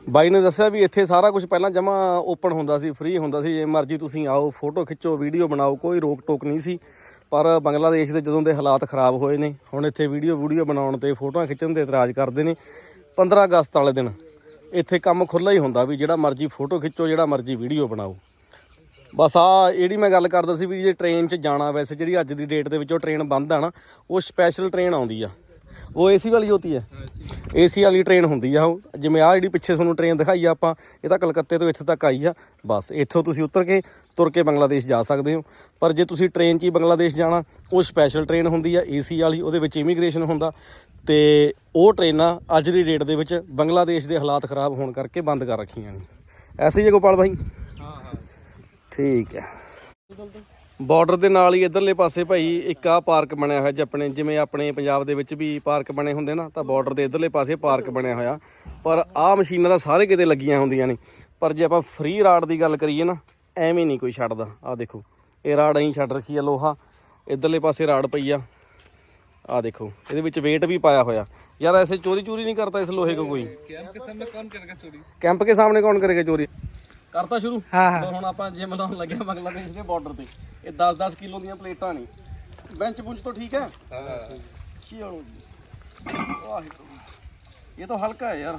ਬਾਈ ਨੇ ਦੱਸਿਆ ਵੀ ਇੱਥੇ ਸਾਰਾ ਕੁਝ ਪਹਿਲਾਂ ਜਮਾ ਓਪਨ ਹੁੰਦਾ ਸੀ ਫ੍ਰੀ ਹੁੰਦਾ ਸੀ। ਜੇ ਮਰਜ਼ੀ ਤੁਸੀਂ ਆਓ ਫੋਟੋ ਖਿੱਚੋ ਵੀਡੀਓ ਬਣਾਓ, ਕੋਈ ਰੋਕ ਟੋਕ ਨਹੀਂ ਸੀ। ਪਰ ਬੰਗਲਾਦੇਸ਼ ਦੇ ਜਦੋਂ ਦੇ ਹਾਲਾਤ ਖਰਾਬ ਹੋਏ ਨੇ, ਹੁਣ ਇੱਥੇ ਵੀਡੀਓ ਵੀਡੀਓ ਬਣਾਉਣ ਤੇ ਫੋਟੋਆਂ ਖਿੱਚਣ ਤੇ ਇਤਰਾਜ਼ ਕਰਦੇ ਨੇ। 15 ਅਗਸਤ ਵਾਲੇ ਦਿਨ ਇੱਥੇ ਕੰਮ ਖੁੱਲ੍ਹਾ ਹੀ ਹੁੰਦਾ ਵੀ ਜਿਹੜਾ ਮਰਜ਼ੀ ਫੋਟੋ ਖਿੱਚੋ, ਜਿਹੜਾ ਮਰਜ਼ੀ ਵੀਡੀਓ ਬਣਾਓ। ਬਸ ਆ ਜਿਹੜੀ ਮੈਂ ਗੱਲ ਕਰਦਾ ਸੀ ਵੀ ਜੇ ਟ੍ਰੇਨ 'ਚ ਜਾਣਾ ਵੈਸੇ ਜਿਹੜੀ ਅੱਜ ਦੀ ਡੇਟ ਦੇ ਵਿੱਚ ਉਹ ਟ੍ਰੇਨ ਬੰਦ ਆ ਨਾ, ਉਹ ਸਪੈਸ਼ਲ ਟ੍ਰੇਨ ਆਉਂਦੀ ਆ। ਉਹ ਏਸੀ ਵਾਲੀ ਹੋਤੀ ਹੈ। ਏਸੀ ਵਾਲੀ ਟ੍ਰੇਨ ਹੁੰਦੀ ਆ ਉਹ। ਜਿਵੇਂ ਆ ਜਿਹੜੀ ਪਿੱਛੇ ਤੁਹਾਨੂੰ ਟ੍ਰੇਨ ਦਿਖਾਈ ਆ ਆਪਾਂ ਇਹ ਤਾਂ ਕਲਕੱਤੇ ਤੋਂ ਇੱਥੇ ਤੱਕ ਆਈ ਆ। ਬਸ ਇੱਥੋਂ ਤੁਸੀਂ ਉਤਰ ਕੇ ਤੁਰ ਕੇ ਬੰਗਲਾਦੇਸ਼ ਜਾ ਸਕਦੇ ਹੋ। ਪਰ ਜੇ ਤੁਸੀਂ ਟ੍ਰੇਨ 'ਚ ਹੀ ਬੰਗਲਾਦੇਸ਼ ਜਾਣਾ ਉਹ ਸਪੈਸ਼ਲ ਟ੍ਰੇਨ ਹੁੰਦੀ ਆ ਏਸੀ ਵਾਲੀ ਉਹਦੇ ਵਿੱਚ ਇਮੀਗ੍ਰੇਸ਼ਨ ਹੁੰਦਾ। ਤੇ ਉਹ ਟ੍ਰੇਨਾਂ ਅੱਜ ਦੀ ਡੇਟ ਦੇ ਵਿੱਚ ਬੰਗਲਾਦੇਸ਼ ਦੇ ਹਾਲਾਤ ਖਰਾਬ ਹੋਣ ਕਰਕੇ ਬੰਦ ਕਰ ਰੱਖੀਆਂ ਨੇ। ਐਸੇ ਹੀ ਹੈ ਗੋਪਾਲ ਭਾਈ ਠੀਕ ਹੈ। ਬਾਰਡਰ ਦੇ ਨਾਲ ਹੀ ਇਧਰਲੇ ਪਾਸੇ ਭਾਈ ਇੱਕ ਆ ਪਾਰਕ ਬਣਿਆ ਹੋਇਆ ਆਪਣੇ ਜਿਵੇਂ ਆਪਣੇ ਪੰਜਾਬ ਦੇ ਵਿੱਚ ਵੀ ਪਾਰਕ ਬਣੇ ਹੁੰਦੇ ਨਾ ਤਾਂ ਬਾਰਡਰ ਦੇ ਇਧਰਲੇ ਪਾਸੇ ਪਾਰਕ ਬਣਿਆ ਹੋਇਆ। ਪਰ ਆਹ ਮਸ਼ੀਨਾਂ ਦਾ ਸਾਰੇ ਕਿਤੇ ਲੱਗੀਆਂ ਹੁੰਦੀਆਂ ਨੇ। ਪਰ ਜੇ ਆਪਾਂ ਫ੍ਰੀ ਰਾਡ ਦੀ ਗੱਲ ਕਰੀਏ ਨਾ ਐਵੇਂ ਨਹੀਂ ਕੋਈ ਛੱਡਦਾ। ਆਹ ਦੇਖੋ ਇਹ ਰਾਡ ਐਂ ਛੱਡ ਰੱਖੀ ਆ ਲੋਹਾ। ਇਧਰਲੇ ਪਾਸੇ ਰਾਡ ਪਈ ਆ। ਆ ਦੇਖੋ ਇਹਦੇ ਵਿੱਚ weight ਵੀ ਪਾਇਆ ਹੋਇਆ। ਯਾਰ ਐਸੇ ਚੋਰੀ ਚੋਰੀ ਨਹੀਂ ਕਰਦਾ ਇਸ ਲੋਹੇ ਕੋ ਕੋਈ? ਕੈਂਪ ਕੇ ਸਾਹਮਣੇ ਕੌਣ ਕਰੇਗਾ ਚੋਰੀ? ਕੈਂਪ ਕੇ ਸਾਹਮਣੇ ਕੌਣ ਕਰੇਗਾ ਚੋਰੀ? ਕਰਤਾ ਸ਼ੁਰੂ ਹਾਂ, ਹਾਂ। ਲਓ ਹੁਣ ਆਪਾਂ ਜਿਮ ਲਾਉਣ ਲੱਗਿਆ ਬੰਗਲਾਦੇਸ਼ ਦੇ ਬਾਰਡਰ ਤੇ ਇਹ 10-10 ਕਿਲੋ ਦੀਆਂ ਪਲੇਟਾਂ ਨੇ ਬੈਂਚ ਬੁੰਚ ਤੋਂ ਠੀਕ ਹੈ हाँ ਚਲੋ जी वाहिगुरु ये तो हल्का है यार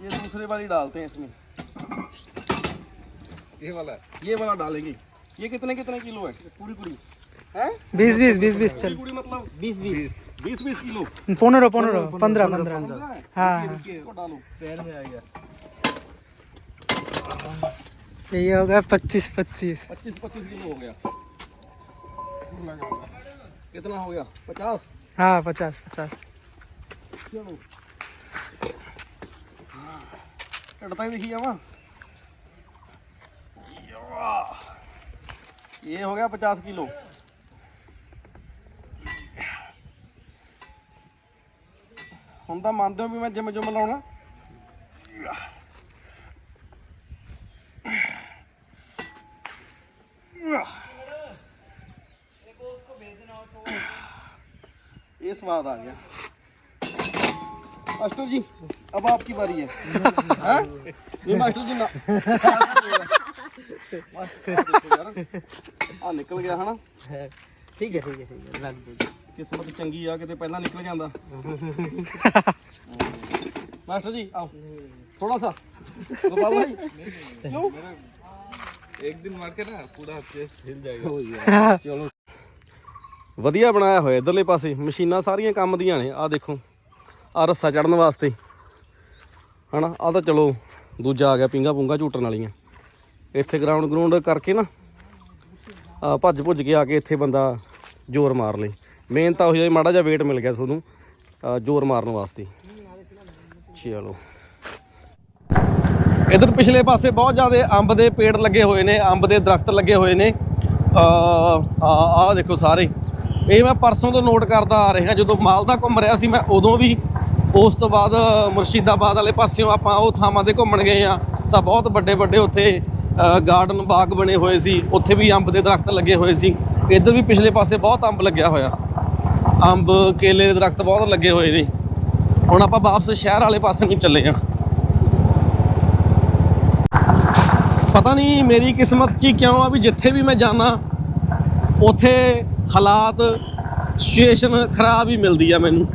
ये दूसरे वाली डालते हैं इसमें ये वाला ये वाला डालेंगे ये कितने कितने किलो है पूरी पूरी है बीस बीस बीस बीस चल पूरी मतलब बीस बीस बीस बीस किलो पंद्रह पंद्रह पंद्रह पंद्रह पंद्रह है? हाँ रुकिए, इसको डालो पैर में आ गया ये हो गया पच्चीस पच्चीस पच्चीस पच्चीस किलो हो गया कितना हो गया पचास हाँ पचास पचास चलो ਢੜਤਾ ਹੀ ਦਿਖੀ ਜਾਵਾ ਇਹ ਹੋ ਗਿਆ 50 ਕਿਲੋ ਹੁਣ ਤਾਂ ਮੰਨਦੇ ਹੋ ਵੀ ਮੈਂ ਜਿਮ ਜੁਮ ਲਾਉਣਾ स्वाद आ गया मास्टर जी अब आपकी बारी है हैं? नहीं मास्टर जी ना ਆ ਨਿਕਲ ਗਿਆ ਹਨਾ ठीक है ठीक है ठीक है लग दो ਕਿਸਮਤ ਚੰਗੀ ਆ ਕਿਤੇ ਪਹਿਲਾਂ ਨਿਕਲ ਜਾਂਦਾ ਮਾਸਟਰ ਜੀ ਆਓ ਥੋੜਾ ਸਾ ਗੋਪਾਲ ਭਾਈ क्यों? एक दिन मार के ना पूरा चेस्ट हिल जाएगा ਚਲੋ ਵਧੀਆ ਬਣਾਇਆ ਹੋਇਆ ਇਧਰਲੇ ਪਾਸੇ। ਮਸ਼ੀਨਾਂ ਸਾਰੀਆਂ ਕੰਮ ਦੀਆਂ ਨੇ। ਆਹ ਦੇਖੋ ਆ ਰੱਸਾ ਚੜਨ ਵਾਸਤੇ। ਹਨਾ ਆ ਤਾਂ ਚਲੋ, ਦੂਜਾ ਆ ਗਿਆ ਪਿੰਗਾ ਪੁੰਗਾ ਝੂਟਣ ਵਾਲੀਆਂ। ਇੱਥੇ ਗਰਾਊਂਡ ਗਰਾਊਂਡ ਕਰਕੇ ਨਾ ਆ ਭੱਜ ਭੁੱਜ ਕੇ ਆ ਕੇ ਇੱਥੇ ਬੰਦਾ ਜ਼ੋਰ ਮਾਰ ਲੇ। ਮੇਨ ਤਾਂ ਉਹੀ ਮਾੜਾ ਜਿਹਾ weight ਮਿਲ ਗਿਆ ਤੁਹਾਨੂੰ ਜ਼ੋਰ ਮਾਰਨ ਵਾਸਤੇ। ਚਲੋ। ਇਧਰ ਪਿਛਲੇ ਪਾਸੇ ਬਹੁਤ ਜ਼ਿਆਦਾ ਅੰਬ ਦੇ ਪੇੜ ਲੱਗੇ ਹੋਏ ਨੇ, ਅੰਬ ਦੇ ਦਰਖਤ ਲੱਗੇ ਹੋਏ ਨੇ। ਆ ਆ ਦੇਖੋ ਸਾਰੇ। ਇਹ ਮੈਂ ਪਰਸੋਂ ਤੋਂ ਨੋਟ ਕਰਦਾ ਆ ਰਿਹਾ, ਜਦੋਂ ਮਾਲਦਾ ਘੁੰਮ ਰਿਹਾ ਸੀ ਮੈਂ ਉਦੋਂ ਵੀ, ਉਸ ਤੋਂ ਬਾਅਦ ਮੁਰਸ਼ਿਦਾਬਾਦ ਵਾਲੇ ਪਾਸਿਓਂ ਆਪਾਂ ਉਹ ਥਾਵਾਂ ਤੇ ਘੁੰਮਣ ਗਏ ਆ ਤਾਂ ਬਹੁਤ ਵੱਡੇ ਵੱਡੇ ਉੱਥੇ ਗਾਰਡਨ ਬਾਗ ਬਣੇ ਹੋਏ ਸੀ, ਉੱਥੇ ਵੀ ਅੰਬ ਦੇ ਦਰਖਤ ਲੱਗੇ ਹੋਏ ਸੀ, ਇੱਧਰ ਵੀ ਪਿਛਲੇ ਪਾਸੇ ਬਹੁਤ ਅੰਬ ਲੱਗਿਆ ਹੋਇਆ। ਅੰਬ, ਕੇਲੇ ਦੇ ਦਰਖਤ ਬਹੁਤ ਲੱਗੇ ਹੋਏ ਨੇ। ਹੁਣ ਆਪਾਂ ਵਾਪਸ ਸ਼ਹਿਰ ਵਾਲੇ ਪਾਸੇ ਨੂੰ ਚੱਲੇ ਆ ਪਤਾ ਨਹੀਂ ਮੇਰੀ ਕਿਸਮਤ 'ਚ ਹੀ ਕਿਉਂ ਆ ਵੀ ਜਿੱਥੇ ਵੀ ਮੈਂ ਜਾਣਾ ਉੱਥੇ ਹਾਲਾਤ ਸਿਚੁਏਸ਼ਨ ਖਰਾਬ ਹੀ ਮਿਲਦੀ ਆ ਮੈਨੂੰ।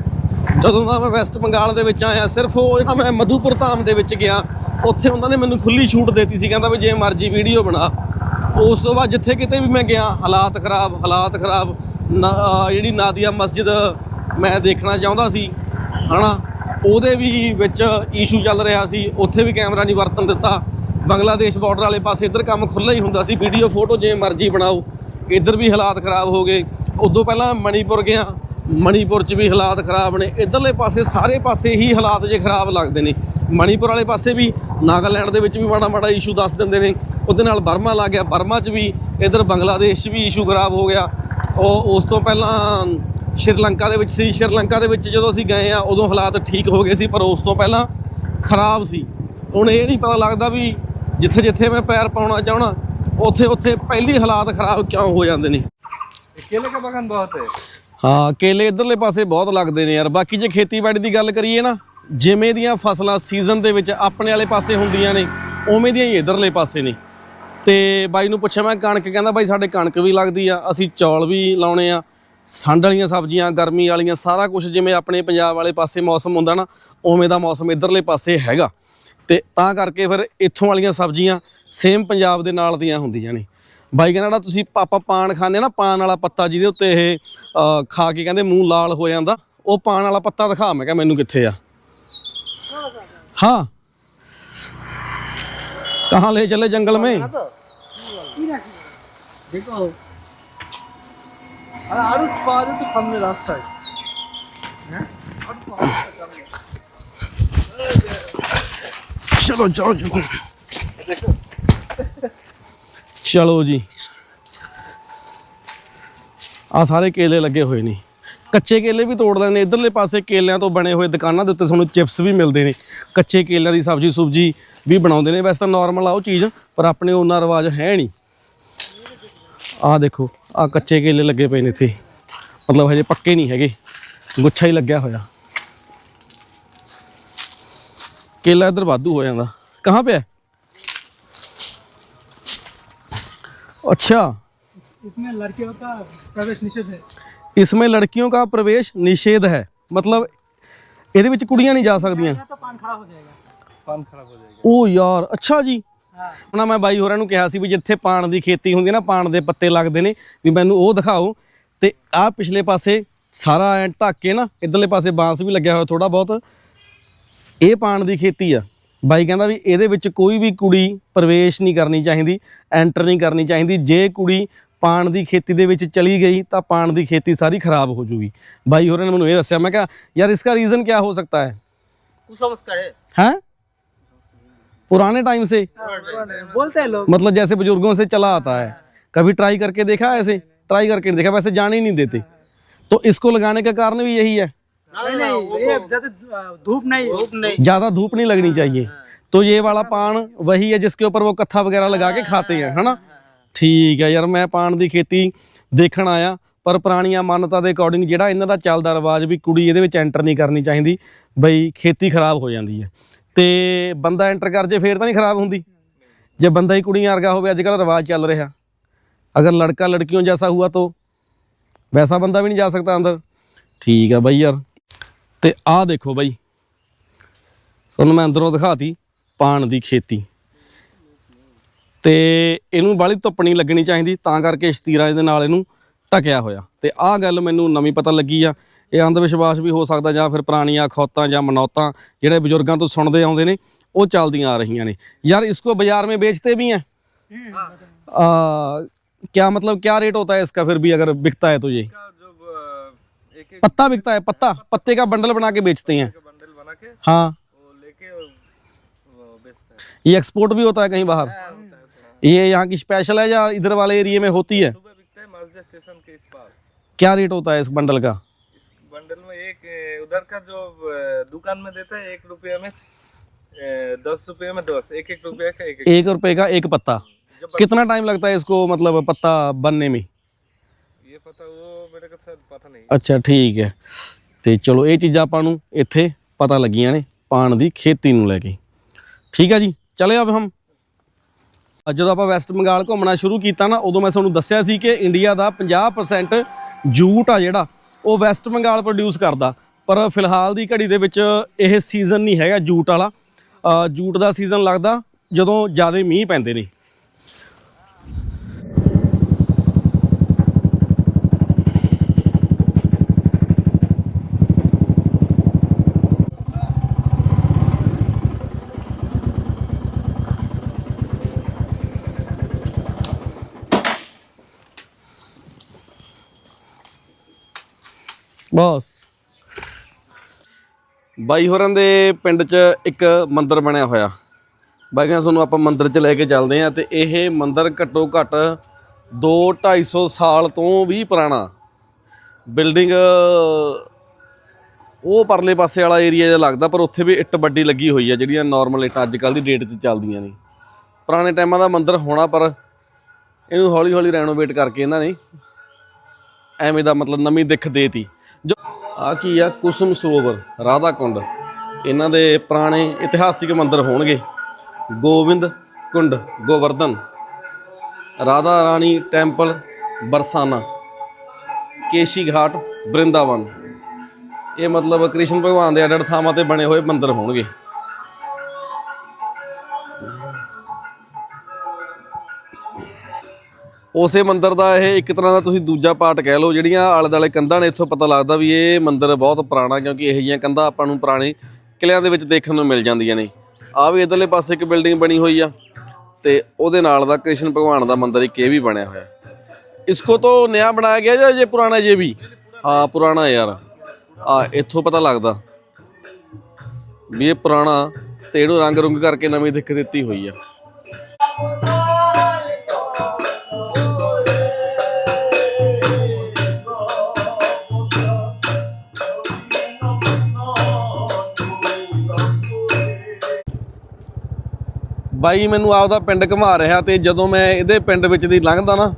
ਜਦੋਂ ਦਾ ਮੈਂ ਵੈਸਟ ਬੰਗਾਲ ਦੇ ਵਿੱਚ ਆਇਆ, ਸਿਰਫ ਉਹ ਜਿਹੜਾ ਮੈਂ ਮਧੂਪੁਰ ਧਾਮ ਦੇ ਵਿੱਚ ਗਿਆ, ਉੱਥੇ ਉਹਨਾਂ ਨੇ ਮੈਨੂੰ ਖੁੱਲੀ ਛੂਟ ਦਿੱਤੀ ਸੀ, ਕਹਿੰਦਾ ਵੀ ਜੇ ਮਰਜ਼ੀ ਵੀਡੀਓ ਬਣਾ। ਉਸ ਤੋਂ ਬਾਅਦ ਜਿੱਥੇ ਕਿਤੇ ਵੀ ਮੈਂ ਗਿਆ, ਹਾਲਾਤ ਖਰਾਬ ਹਾਲਾਤ ਖਰਾਬ, ਨਾ- ਜਿਹੜੀ ਨਾਦੀਆ ਮਸਜਿਦ ਮੈਂ ਦੇਖਣਾ ਚਾਹੁੰਦਾ ਸੀ, ਹਨਾ? ਉਹਦੇ ਵੀ ਵਿੱਚ ਇਸ਼ੂ ਚੱਲ ਰਿਹਾ ਸੀ, ਉੱਥੇ ਵੀ ਕੈਮਰਾ ਨਹੀਂ ਵਰਤਣ ਦਿੱਤਾ। ਬੰਗਲਾਦੇਸ਼ ਬਾਰਡਰ ਵਾਲੇ ਪਾਸੇ ਇੱਧਰ ਕੰਮ ਖੁੱਲ੍ਹਾ ਹੀ ਹੁੰਦਾ ਸੀ ਵੀਡੀਓ ਫੋਟੋ ਜਿਵੇਂ ਮਰਜ਼ੀ ਬਣਾਓ। ਇੱਧਰ ਵੀ ਹਾਲਾਤ ਖਰਾਬ ਹੋ ਗਏ। ਉਦੋਂ ਪਹਿਲਾਂ ਮਣੀਪੁਰ ਗਿਆ, ਮਣੀਪੁਰ 'ਚ ਵੀ ਹਾਲਾਤ ਖਰਾਬ ਨੇ। ਇੱਧਰਲੇ ਪਾਸੇ ਸਾਰੇ ਪਾਸੇ ਹੀ ਹਾਲਾਤ ਜੇ ਖਰਾਬ ਲੱਗਦੇ ਨੇ। ਮਣੀਪੁਰ ਵਾਲੇ ਪਾਸੇ ਵੀ, ਨਾਗਾਲੈਂਡ ਦੇ ਵਿੱਚ ਵੀ ਮਾੜਾ ਮਾੜਾ ਇਸ਼ੂ ਦੱਸ ਦਿੰਦੇ ਨੇ। ਉਹਦੇ ਨਾਲ ਬਰਮਾ ਲੱਗ ਗਿਆ। ਬਰਮਾ 'ਚ ਵੀ ਇਧਰ ਬੰਗਲਾਦੇਸ਼ 'ਚ ਵੀ ਇਸ਼ੂ ਖਰਾਬ ਹੋ ਗਿਆ। ਉਹ, ਉਸ ਤੋਂ ਪਹਿਲਾਂ ਸ਼੍ਰੀਲੰਕਾ ਦੇ ਵਿੱਚ ਸੀ। ਸ਼੍ਰੀਲੰਕਾ ਦੇ ਵਿੱਚ ਜਦੋਂ ਅਸੀਂ ਗਏ ਆ, ਉਦੋਂ ਹਾਲਾਤ ਠੀਕ ਹੋ ਗਏ ਸੀ, ਪਰ ਉਸ ਤੋਂ ਪਹਿਲਾਂ ਖਰਾਬ ਸੀ। ਹੁਣ ਇਹ ਨਹੀਂ ਪਤਾ ਲੱਗਦਾ ਵੀ ਜਿੱਥੇ ਜਿੱਥੇ ਮੈਂ ਪੈਰ ਪਾਉਣਾ ਚਾਹਣਾ ਉੱਥੇ ਉੱਥੇ ਪਹਿਲੀ ਹਾਲਾਤ ਖਰਾਬ ਕਿਉਂ ਹੋ ਜਾਂਦੇ ਨੇ ये केले का बागान बहुत है ਹਾਂ ਕੇਲੇ ਇਧਰਲੇ ਪਾਸੇ ਬਹੁਤ ਲੱਗਦੇ ਨੇ ਯਾਰ ਬਾਕੀ ਜੇ ਖੇਤੀਬਾੜੀ ਦੀ ਗੱਲ ਕਰੀਏ ਨਾ ਜਿਵੇਂ ਦੀਆਂ ਫਸਲਾਂ ਸੀਜ਼ਨ ਦੇ ਵਿੱਚ ਆਪਣੇ ਵਾਲੇ ਪਾਸੇ ਹੁੰਦੀਆਂ ਨੇ ਉਵੇਂ ਦੀਆਂ ਹੀ ਇਧਰਲੇ ਪਾਸੇ ਨੇ ਤੇ ਬਾਈ ਨੂੰ ਪੁੱਛਿਆ ਮੈਂ ਕਣਕ ਕਹਿੰਦਾ ਬਾਈ ਸਾਡੇ ਕਣਕ ਵੀ ਲੱਗਦੀ ਆ ਅਸੀਂ ਚੌਲ ਵੀ ਲਾਉਣੇ ਆ ਸੰਡ ਵਾਲੀਆਂ ਸਬਜ਼ੀਆਂ ਗਰਮੀ ਵਾਲੀਆਂ ਸਾਰਾ ਕੁਝ ਜਿਵੇਂ ਆਪਣੇ ਪੰਜਾਬ ਵਾਲੇ ਪਾਸੇ ਮੌਸਮ ਹੁੰਦਾ ਨਾ ਉਵੇਂ ਦਾ ਮੌਸਮ ਇਧਰਲੇ ਪਾਸੇ ਹੈਗਾ ਤੇ ਤਾਂ ਕਰਕੇ ਫਿਰ ਇੱਥੋਂ ਵਾਲੀਆਂ ਸਬਜ਼ੀਆਂ ਸੇਮ ਪੰਜਾਬ ਦੇ ਨਾਲ ਦੀਆਂ ਹੁੰਦੀਆਂ ਨੇ ਬਾਈ ਕਹਿੰਦਾ ਜਿਹੜਾ ਤੁਸੀਂ ਪਾਪਾ ਪਾਨ ਖਾਂਦੇ ਆ ਨਾ ਪਾਨ ਵਾਲਾ ਪੱਤਾ ਜਿਹਦੇ ਉੱਤੇ ਇਹ ਅਹ, ਖਾ ਕੇ ਕਹਿੰਦੇ ਮੂੰਹ ਲਾਲ ਹੋ ਜਾਂਦਾ ਉਹ ਪਾਨ ਵਾਲਾ ਪੱਤਾ ਦਿਖਾ ਮੈਂ ਕਿਹਾ ਮੈਨੂੰ ਕਿੱਥੇ ਆ हाँ कहाँ ले चले जंगल में देखो अरे आड़ू पास तो सामने रास्ता है चलो चलो चलो ਚਲੋ ਜੀ। ਆ ਸਾਰੇ ਕੇਲੇ ਲੱਗੇ ਹੋਏ ਨੇ। ਕੱਚੇ ਕੇਲੇ ਵੀ ਤੋੜਦੇ ਨੇ। ਇਧਰਲੇ ਪਾਸੇ ਕੇਲਿਆਂ ਤੋਂ ਬਣੇ ਹੋਏ ਦੁਕਾਨਾਂ ਦੇ ਉੱਤੇ ਤੁਹਾਨੂੰ ਚਿਪਸ ਵੀ ਮਿਲਦੇ ਨੇ। ਕੱਚੇ ਕੇਲਿਆਂ ਦੀ ਸਬਜ਼ੀ ਸੁਬਜੀ ਵੀ ਬਣਾਉਂਦੇ ਨੇ। ਵੈਸੇ ਤਾਂ ਨਾਰਮਲ ਆ ਉਹ ਚੀਜ਼, ਪਰ ਆਪਣੇ ਉਹਨਾਂ ਰਿਵਾਜ ਹੈ ਨਹੀਂ। ਆ ਦੇਖੋ ਆ ਕੱਚੇ ਕੇਲੇ ਲੱਗੇ ਪਏ ਨੇ ਇੱਥੇ। ਮਤਲਬ ਹਜੇ ਪੱਕੇ ਨਹੀਂ ਹੈਗੇ। ਗੁੱਛਾ ਹੀ ਲੱਗਿਆ ਹੋਇਆ। ਕੇਲਾ ਇਧਰ ਵਾਧੂ ਹੋ ਜਾਂਦਾ। ਕਹਾਂ ਪਿਆ? अच्छा इसमें लड़कियों का प्रवेश निषेध है इसमें लड़कियों का प्रवेश निषेध है मतलब ਇਹਦੇ ਵਿੱਚ ਕੁੜੀਆਂ ਨਹੀਂ ਜਾ ਸਕਦੀਆਂ तो पान खड़ा हो जाएगा पान खराब हो जाएगा ਉਹ ਯਾਰ ਅੱਛਾ ਜੀ हाँ ਹੁਣ ਮੈਂ ਬਾਈ ਹੋਰਾਂ ਨੂੰ ਕਿਹਾ ਸੀ ਵੀ ਜਿੱਥੇ ਪਾਣ ਦੀ ਖੇਤੀ ਹੁੰਦੀ ਹੈ ਨਾ ਪਾਣ ਦੇ ਪੱਤੇ ਲੱਗਦੇ ਨੇ ਵੀ ਮੈਨੂੰ ਉਹ ਦਿਖਾਓ ਤੇ ਆਹ ਪਿਛਲੇ ਪਾਸੇ ਸਾਰਾ ਐ ਢੱਕ ਕੇ ਨਾ ਇਧਰਲੇ ਪਾਸੇ ਬਾਂਸ ਵੀ ਲੱਗਿਆ ਹੋਇਆ ਥੋੜਾ ਬਹੁਤ ਇਹ ਪਾਣ ਦੀ ਖੇਤੀ ਆ ਬਾਈ ਕਹਿੰਦਾ ਵੀ ਇਹਦੇ ਵਿੱਚ ਕੋਈ ਵੀ ਕੁੜੀ ਪ੍ਰਵੇਸ਼ ਨਹੀਂ ਕਰਨੀ ਚਾਹੀਦੀ ਐਂਟਰ ਨਹੀਂ ਕਰਨੀ ਚਾਹੀਦੀ। ਜੇ ਕੁੜੀ ਪਾਣ ਦੀ ਖੇਤੀ ਦੇ ਵਿੱਚ ਚਲੀ ਗਈ ਤਾਂ ਪਾਣ ਦੀ ਖੇਤੀ ਸਾਰੀ ਖਰਾਬ ਹੋ ਜੂਗੀ। ਬਾਈ ਹੋਰਾਂ ਨੇ ਮੈਨੂੰ ਇਹ ਦੱਸਿਆ ਮੈਂ ਕਿਹਾ ਯਾਰ ਇਸ ਦਾ ਰੀਜ਼ਨ ਕੀ ਹੋ ਸਕਦਾ ਹੈ? कुसंस्कार है हैं पुराने टाइम से बोलते हैं लोग मतलब जैसे बुजुर्गों से चला आता है कभी ट्राई करके देखा है ऐसे ट्राई करके नहीं देखा वैसे जाने ही नहीं देते तो इसको लगाने का कारण भी यही नहीं नहीं ये ज्यादा धूप नहीं धूप नहीं ज्यादा धूप नहीं लगनी चाहिए तो ये वाला पान वही है जिसके ऊपर वो कत्था वगैरह लगा के ਖਾਤੇ हैं है ना ਠੀਕ ਹੈ ਯਾਰ ਮੈਂ ਪਾਨ ਦੀ ਖੇਤੀ ਦੇਖਣ ਆਇਆ ਪਰ ਪੁਰਾਣੀਆਂ ਮਾਨਤਾ ਦੇ ਅਕੋਰਡਿੰਗ ਜਿਹੜਾ ਇਹਨਾਂ ਦਾ ਚੱਲਦਾ ਰਿਵਾਜ ਵੀ ਕੁੜੀ ਇਹਦੇ ਵਿੱਚ ਐਂਟਰ ਨਹੀਂ ਕਰਨੀ ਚਾਹੀਦੀ ਬਈ ਖੇਤੀ ਖਰਾਬ ਹੋ ਜਾਂਦੀ ਹੈ। ਤੇ ਬੰਦਾ ਐਂਟਰ ਕਰ ਜੇ ਫੇਰ ਤਾਂ ਨਹੀਂ ਖਰਾਬ ਹੁੰਦੀ। ਜੇ ਬੰਦਾ ਹੀ ਕੁੜੀਆਂ ਵਰਗਾ ਹੋਵੇ ਅੱਜ ਕੱਲ ਰਿਵਾਜ ਚੱਲ ਰਿਹਾ। ਅਗਰ ਲੜਕਾ ਲੜਕੀਆਂ ਜੈਸਾ ਹੁਆ ਤੋ ਵੈਸਾ ਬੰਦਾ ਵੀ ਨਹੀਂ ਜਾ ਸਕਦਾ ਅੰਦਰ। ਠੀਕ ਆ ਬਈ ਯਾਰ। ਤੇ ਆਹ ਦੇਖੋ ਬਾਈ ਤੁਹਾਨੂੰ ਮੈਂ ਅੰਦਰੋਂ ਦਿਖਾਤੀ ਪਾਣ ਦੀ ਖੇਤੀ ਤੇ ਇਹਨੂੰ ਬਾਲੀ ਧੁੱਪ ਨਹੀਂ ਲੱਗਣੀ ਚਾਹੀਦੀ ਤਾਂ ਕਰਕੇ ਸ਼ਤੀਰਾਂ ਦੇ ਨਾਲ ਇਹਨੂੰ ਢਕਿਆ ਹੋਇਆ ਤੇ ਆਹ ਗੱਲ ਮੈਨੂੰ ਨਵੀਂ ਪਤਾ ਲੱਗੀ ਆ ਇਹ ਅੰਧ ਵਿਸ਼ਵਾਸ ਵੀ ਹੋ ਸਕਦਾ ਜਾਂ ਫਿਰ ਪੁਰਾਣੀਆਂ ਖੌਤਾਂ ਜਾਂ ਮਨੌਤਾਂ ਜਿਹੜੇ ਬਜ਼ੁਰਗਾਂ ਤੋਂ ਸੁਣਦੇ ਆਉਂਦੇ ਨੇ ਉਹ ਚੱਲਦੀਆਂ ਆ ਰਹੀਆਂ ਨੇ ਯਾਰ ਇਸਕੋ ਬਾਜ਼ਾਰ में बेचते भी हैं आ, क्या मतलब क्या रेट होता है इसका फिर भी अगर बिकता है तो ये का जब अ, एक एक पत्ता बिकता है पत्ता। पत्ते का बंडल बना के बेचते हैं। हाँ। ये एक्सपोर्ट भी होता है कहीं बाहर। हाँ, ये यहाँ की स्पेशल है या इधर वाले एरिया में होती है? सुबह बिकता मालदा स्टेशन के इस पास। क्या रेट होता है इस बंडल का? इस बंडल में एक उधर का जो दुकान में देता है एक रुपये में दस रुपये में दस। एक एक रुपये का एक एक एक रुपए का एक पत्ता। कितना टाइम लगता है इसको मतलब पत्ता बनने में? मेरे को शायद पता नहीं ਅੱਛਾ ਠੀਕ ਹੈ ਤੇ ਚਲੋ ਇਹ ਚੀਜ਼ਾਂ ਆਪਾਂ ਨੂੰ ਇੱਥੇ ਪਤਾ ਲੱਗੀਆਂ ਨੇ ਪਾਣ ਦੀ ਖੇਤੀ ਨੂੰ ਲੈ ਕੇ ਠੀਕ ਹੈ ਜੀ ਚਲੇ ਅਬ ਹਮ ਅੱਜ ਜਦੋਂ ਆਪਾਂ ਵੈਸਟ ਬੰਗਾਲ ਘੁੰਮਣਾ ਸ਼ੁਰੂ ਕੀਤਾ ਨਾ ਉਦੋਂ ਮੈਂ ਤੁਹਾਨੂੰ ਦੱਸਿਆ ਸੀ ਕਿ ਇੰਡੀਆ ਦਾ 50% ਜੂਟ ਆ ਜਿਹੜਾ ਉਹ ਵੈਸਟ ਬੰਗਾਲ ਪ੍ਰੋਡਿਊਸ ਕਰਦਾ ਪਰ ਫਿਲਹਾਲ ਦੀ ਘੜੀ ਦੇ ਵਿੱਚ ਇਹ ਸੀਜ਼ਨ ਨਹੀਂ ਹੈਗਾ ਜੂਟ ਵਾਲਾ ਅ, ਜੂਟ ਦਾ ਸੀਜ਼ਨ ਲੱਗਦਾ ਜਦੋਂ ਜ਼ਿਆਦਾ ਮੀਂਹ ਪੈਂਦੇ ਨੇ ਬਸ। ਬਾਈ ਹੋਰਾਂ ਦੇ ਪਿੰਡ 'ਚ ਇੱਕ ਮੰਦਿਰ ਬਣਿਆ ਹੋਇਆ। ਬਾਈ ਕਹਿੰਦਾ ਤੁਹਾਨੂੰ ਆਪਾਂ ਮੰਦਿਰ 'ਚ ਲੈ ਕੇ ਚੱਲਦੇ ਆਂ ਤੇ ਇਹ ਮੰਦਿਰ ਘੱਟੋ ਘੱਟ 2 250 ਸਾਲ ਤੋਂ ਵੀ ਪੁਰਾਣਾ। ਬਿਲਡਿੰਗ ਉਹ ਪਰਲੇ ਪਾਸੇ ਵਾਲਾ ਏਰੀਆ ਜਿਹਾ ਲੱਗਦਾ, ਪਰ ਉੱਥੇ ਵੀ ਇੱਟ ਵੱਡੀ ਲੱਗੀ ਹੋਈ ਆ, ਜਿਹੜੀਆਂ ਨਾਰਮਲ ਇੱਟਾਂ ਅੱਜ ਕੱਲ ਦੀ ਡੇਟ ਤੇ ਚੱਲਦੀਆਂ ਨੇ। ਪੁਰਾਣੇ ਟਾਈਮਾਂ ਦਾ ਮੰਦਿਰ ਹੋਣਾ, ਪਰ ਇਹਨੂੰ ਹੌਲੀ ਹੌਲੀ ਰੈਨੋਵੇਟ ਕਰਕੇ ਇਹਨਾਂ ਨੇ ਐਵੇਂ ਦਾ ਮਤਲਬ ਨਵੀਂ ਦਿੱਖ ਦੇਤੀ। ਜੋ ਆ ਕੀ ਆ, ਕੁਸਮ ਸਰੋਵਰ ਰਾਧਾ ਕੁੰਡ ਇਹਨਾਂ ਦੇ ਪੁਰਾਣੇ ਇਤਿਹਾਸਿਕ ਮੰਦਿਰ ਹੋਣਗੇ। ਗੋਬਿੰਦ ਕੁੰਡ, ਗੋਵਰਧਨ। ਰਾਧਾ ਰਾਣੀ ਟੈਂਪਲ, ਬਰਸਾਨਾ। ਕੇਸ਼ੀ ਘਾਟ, ਬ੍ਰਿੰਦਾਵਨ। ਇਹ ਮਤਲਬ ਕ੍ਰਿਸ਼ਨ ਭਗਵਾਨ ਦੇ ਅੱਡ ਅੱਡ ਥਾਵਾਂ ਤੇ ਬਣੇ ਹੋਏ ਮੰਦਿਰ ਹੋਣਗੇ। ਉਸੇ ਮੰਦਿਰ ਦਾ ਇਹ ਇੱਕ ਤਰ੍ਹਾਂ ਦਾ ਤੁਸੀਂ ਦੂਜਾ ਪਾਰਟ ਕਹਿ ਲਓ, ਜਿਹੜੀਆਂ ਆਲੇ ਦਾਲੇ ਕੰਧਾਂ ਨੇ, ਇੱਥੋਂ ਪਤਾ ਲੱਗਦਾ ਵੀ ਇਹ ਮੰਦਿਰ ਬਹੁਤ ਪੁਰਾਣਾ, ਕਿਉਂਕਿ ਇਹੋ ਜਿਹੀਆਂ ਕੰਧਾਂ ਆਪਾਂ ਨੂੰ ਪੁਰਾਣੇ ਕਿਲਿਆਂ ਦੇ ਵਿੱਚ ਦੇਖਣ ਨੂੰ ਮਿਲ ਜਾਂਦੀਆਂ ਨੇ। ਆ ਵੀ ਇਧਰਲੇ ਪਾਸੇ ਇੱਕ ਬਿਲਡਿੰਗ ਬਣੀ ਹੋਈ ਆ ਤੇ ਉਹਦੇ ਨਾਲ ਦਾ ਕ੍ਰਿਸ਼ਨ ਭਗਵਾਨ ਦਾ ਮੰਦਿਰ ਇੱਕ ਇਹ ਵੀ ਬਣਿਆ ਹੋਇਆ। ਇਸਕੋ ਤੋਂ ਨਿਆ ਬਣਾਇਆ ਗਿਆ ਜਾਂ ਜੇ ਪੁਰਾਣਾ ਜੇ ਵੀ? ਹਾਂ, ਪੁਰਾਣਾ ਯਾਰ। ਆ ਇੱਥੋਂ ਪਤਾ ਲੱਗਦਾ ਵੀ ਇਹ ਪੁਰਾਣਾ, ਤੇ ਇਹਨੂੰ ਰੰਗ ਰੁੰਗ ਕਰਕੇ ਨਵੀਂ ਦਿੱਖ ਦਿੱਤੀ ਹੋਈ ਆ। ਬਾਈ ਮੈਨੂੰ ਆਪਦਾ ਪਿੰਡ ਘੁਮਾ ਰਿਹਾ ਤੇ ਜਦੋਂ ਮੈਂ ਇਹਦੇ ਪਿੰਡ ਵਿੱਚ ਦੀ ਲੰਘਦਾ ਨਾ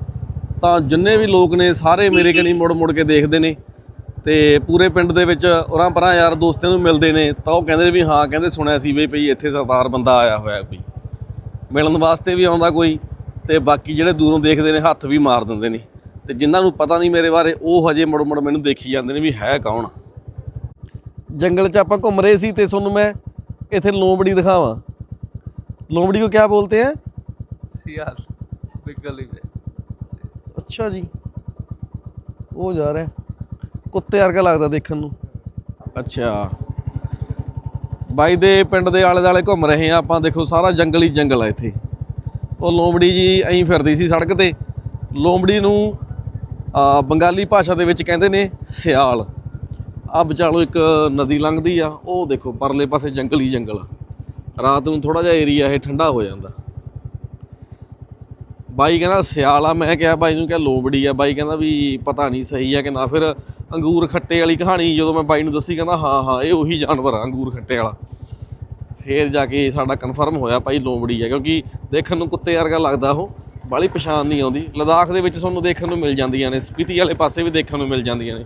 ਤਾਂ ਜਿੰਨੇ ਵੀ ਲੋਕ ਨੇ ਸਾਰੇ ਮੇਰੇ ਕਣੀ ਮੁੜ ਮੁੜ ਕੇ ਦੇਖਦੇ ਨੇ ਤੇ ਪੂਰੇ ਪਿੰਡ ਦੇ ਵਿੱਚ ਉਰਾਂ ਪਰਾਂ ਯਾਰ ਦੋਸਤਾਂ ਨੂੰ ਮਿਲਦੇ ਨੇ ਤਾਂ ਉਹ ਕਹਿੰਦੇ ਵੀ ਹਾਂ ਕਹਿੰਦੇ ਸੁਣਿਆ ਸੀ ਵੀ ਭਈ ਇੱਥੇ ਸਰਦਾਰ ਬੰਦਾ ਆਇਆ ਹੋਇਆ ਕੋਈ ਮਿਲਣ ਵਾਸਤੇ ਵੀ ਆਉਂਦਾ ਕੋਈ ਤੇ ਬਾਕੀ ਜਿਹੜੇ ਦੂਰੋਂ ਦੇਖਦੇ ਨੇ ਹੱਥ ਵੀ ਮਾਰ ਦਿੰਦੇ ਨੇ। ਤੇ ਜਿਨ੍ਹਾਂ ਨੂੰ ਪਤਾ ਨਹੀਂ ਮੇਰੇ ਬਾਰੇ ਉਹ ਹਜੇ ਮੁੜ ਮੁੜ ਮੈਨੂੰ ਦੇਖੀ ਜਾਂਦੇ ਨੇ ਵੀ ਹੈ ਕੌਣ। ਜੰਗਲ 'ਚ ਆਪਾਂ ਘੁੰਮ ਰਹੇ ਸੀ ਤੇ ਤੁਹਾਨੂੰ ਮੈਂ ਇੱਥੇ ਲੋਮੜੀ ਦਿਖਾਵਾਂ। लोमड़ी को क्या बोलते हैं सियाल बिग गली में ਅੱਛਾ ਜੀ ਉਹ ਜਾ ਰਿਹਾ ਕੁੱਤੇ ਵਰਗਾ ਲੱਗਦਾ ਦੇਖਣ ਨੂੰ ਅੱਛਾ ਬਾਈ ਦੇ ਪਿੰਡ ਦੇ ਆਲੇ ਦਾਲੇ ਘੁੰਮ ਰਹੇ ਆ ਆਪਾਂ ਦੇਖੋ ਸਾਰਾ ਜੰਗਲ ਹੀ ਜੰਗਲ ਆ ਇੱਥੇ ਉਹ ਲੋਮੜੀ ਜੀ ਐਂ ਫਿਰਦੀ ਸੀ ਸੜਕ ਤੇ ਲੋਮੜੀ ਨੂੰ ਆ, ਬੰਗਾਲੀ ਭਾਸ਼ਾ ਦੇ ਵਿੱਚ ਕਹਿੰਦੇ ਨੇ ਸਿਆਲ ਆ ਵਿਚਾਲੋ ਇੱਕ ਨਦੀ ਲੰਘਦੀ ਆ ਉਹ ਦੇਖੋ ਪਰਲੇ ਪਾਸੇ ਜੰਗਲ ਹੀ ਜੰਗਲ ਆ ਰਾਤ ਨੂੰ ਥੋੜਾ ਜਿਹਾ ਏਰੀਆ ਇਹ ਠੰਡਾ ਹੋ ਜਾਂਦਾ। ਬਾਈ ਕਹਿੰਦਾ, ਸਿਆਲ ਆ। ਮੈਂ ਕਿਹਾ, ਬਾਈ ਨੂੰ ਕਿਹਾ, ਲੋਬੜੀ ਆ। ਬਾਈ ਕਹਿੰਦਾ ਵੀ ਪਤਾ ਨਹੀਂ ਸਹੀ ਆ ਕਿ ਨਾ। ਫਿਰ ਅੰਗੂਰ ਖੱਟੇ ਵਾਲੀ ਕਹਾਣੀ ਜਦੋਂ ਮੈਂ ਬਾਈ ਨੂੰ ਦੱਸੀ, ਕਹਿੰਦਾ, ਹਾਂ ਹਾਂ, ਇਹ ਉਹੀ ਜਾਨਵਰ ਆ, ਅੰਗੂਰ ਖੱਟੇ ਵਾਲਾ। ਫੇਰ ਜਾ ਕੇ ਸਾਡਾ ਕਨਫਰਮ ਹੋਇਆ ਭਾਈ ਲੋਬੜੀ ਆ, ਕਿਉਂਕਿ ਦੇਖਣ ਨੂੰ ਕੁੱਤੇ ਵਰਗਾ ਲੱਗਦਾ ਉਹ। ਬਾਲੀ ਪਛਾਣ ਨਹੀਂ ਆਉਂਦੀ। ਲਦਾਖ ਦੇ ਵਿੱਚ ਤੁਹਾਨੂੰ ਦੇਖਣ ਨੂੰ ਮਿਲ ਜਾਂਦੀਆਂ ਨੇ, ਸਪੀਤੀ ਵਾਲੇ ਪਾਸੇ ਵੀ ਦੇਖਣ ਨੂੰ ਮਿਲ ਜਾਂਦੀਆਂ ਨੇ।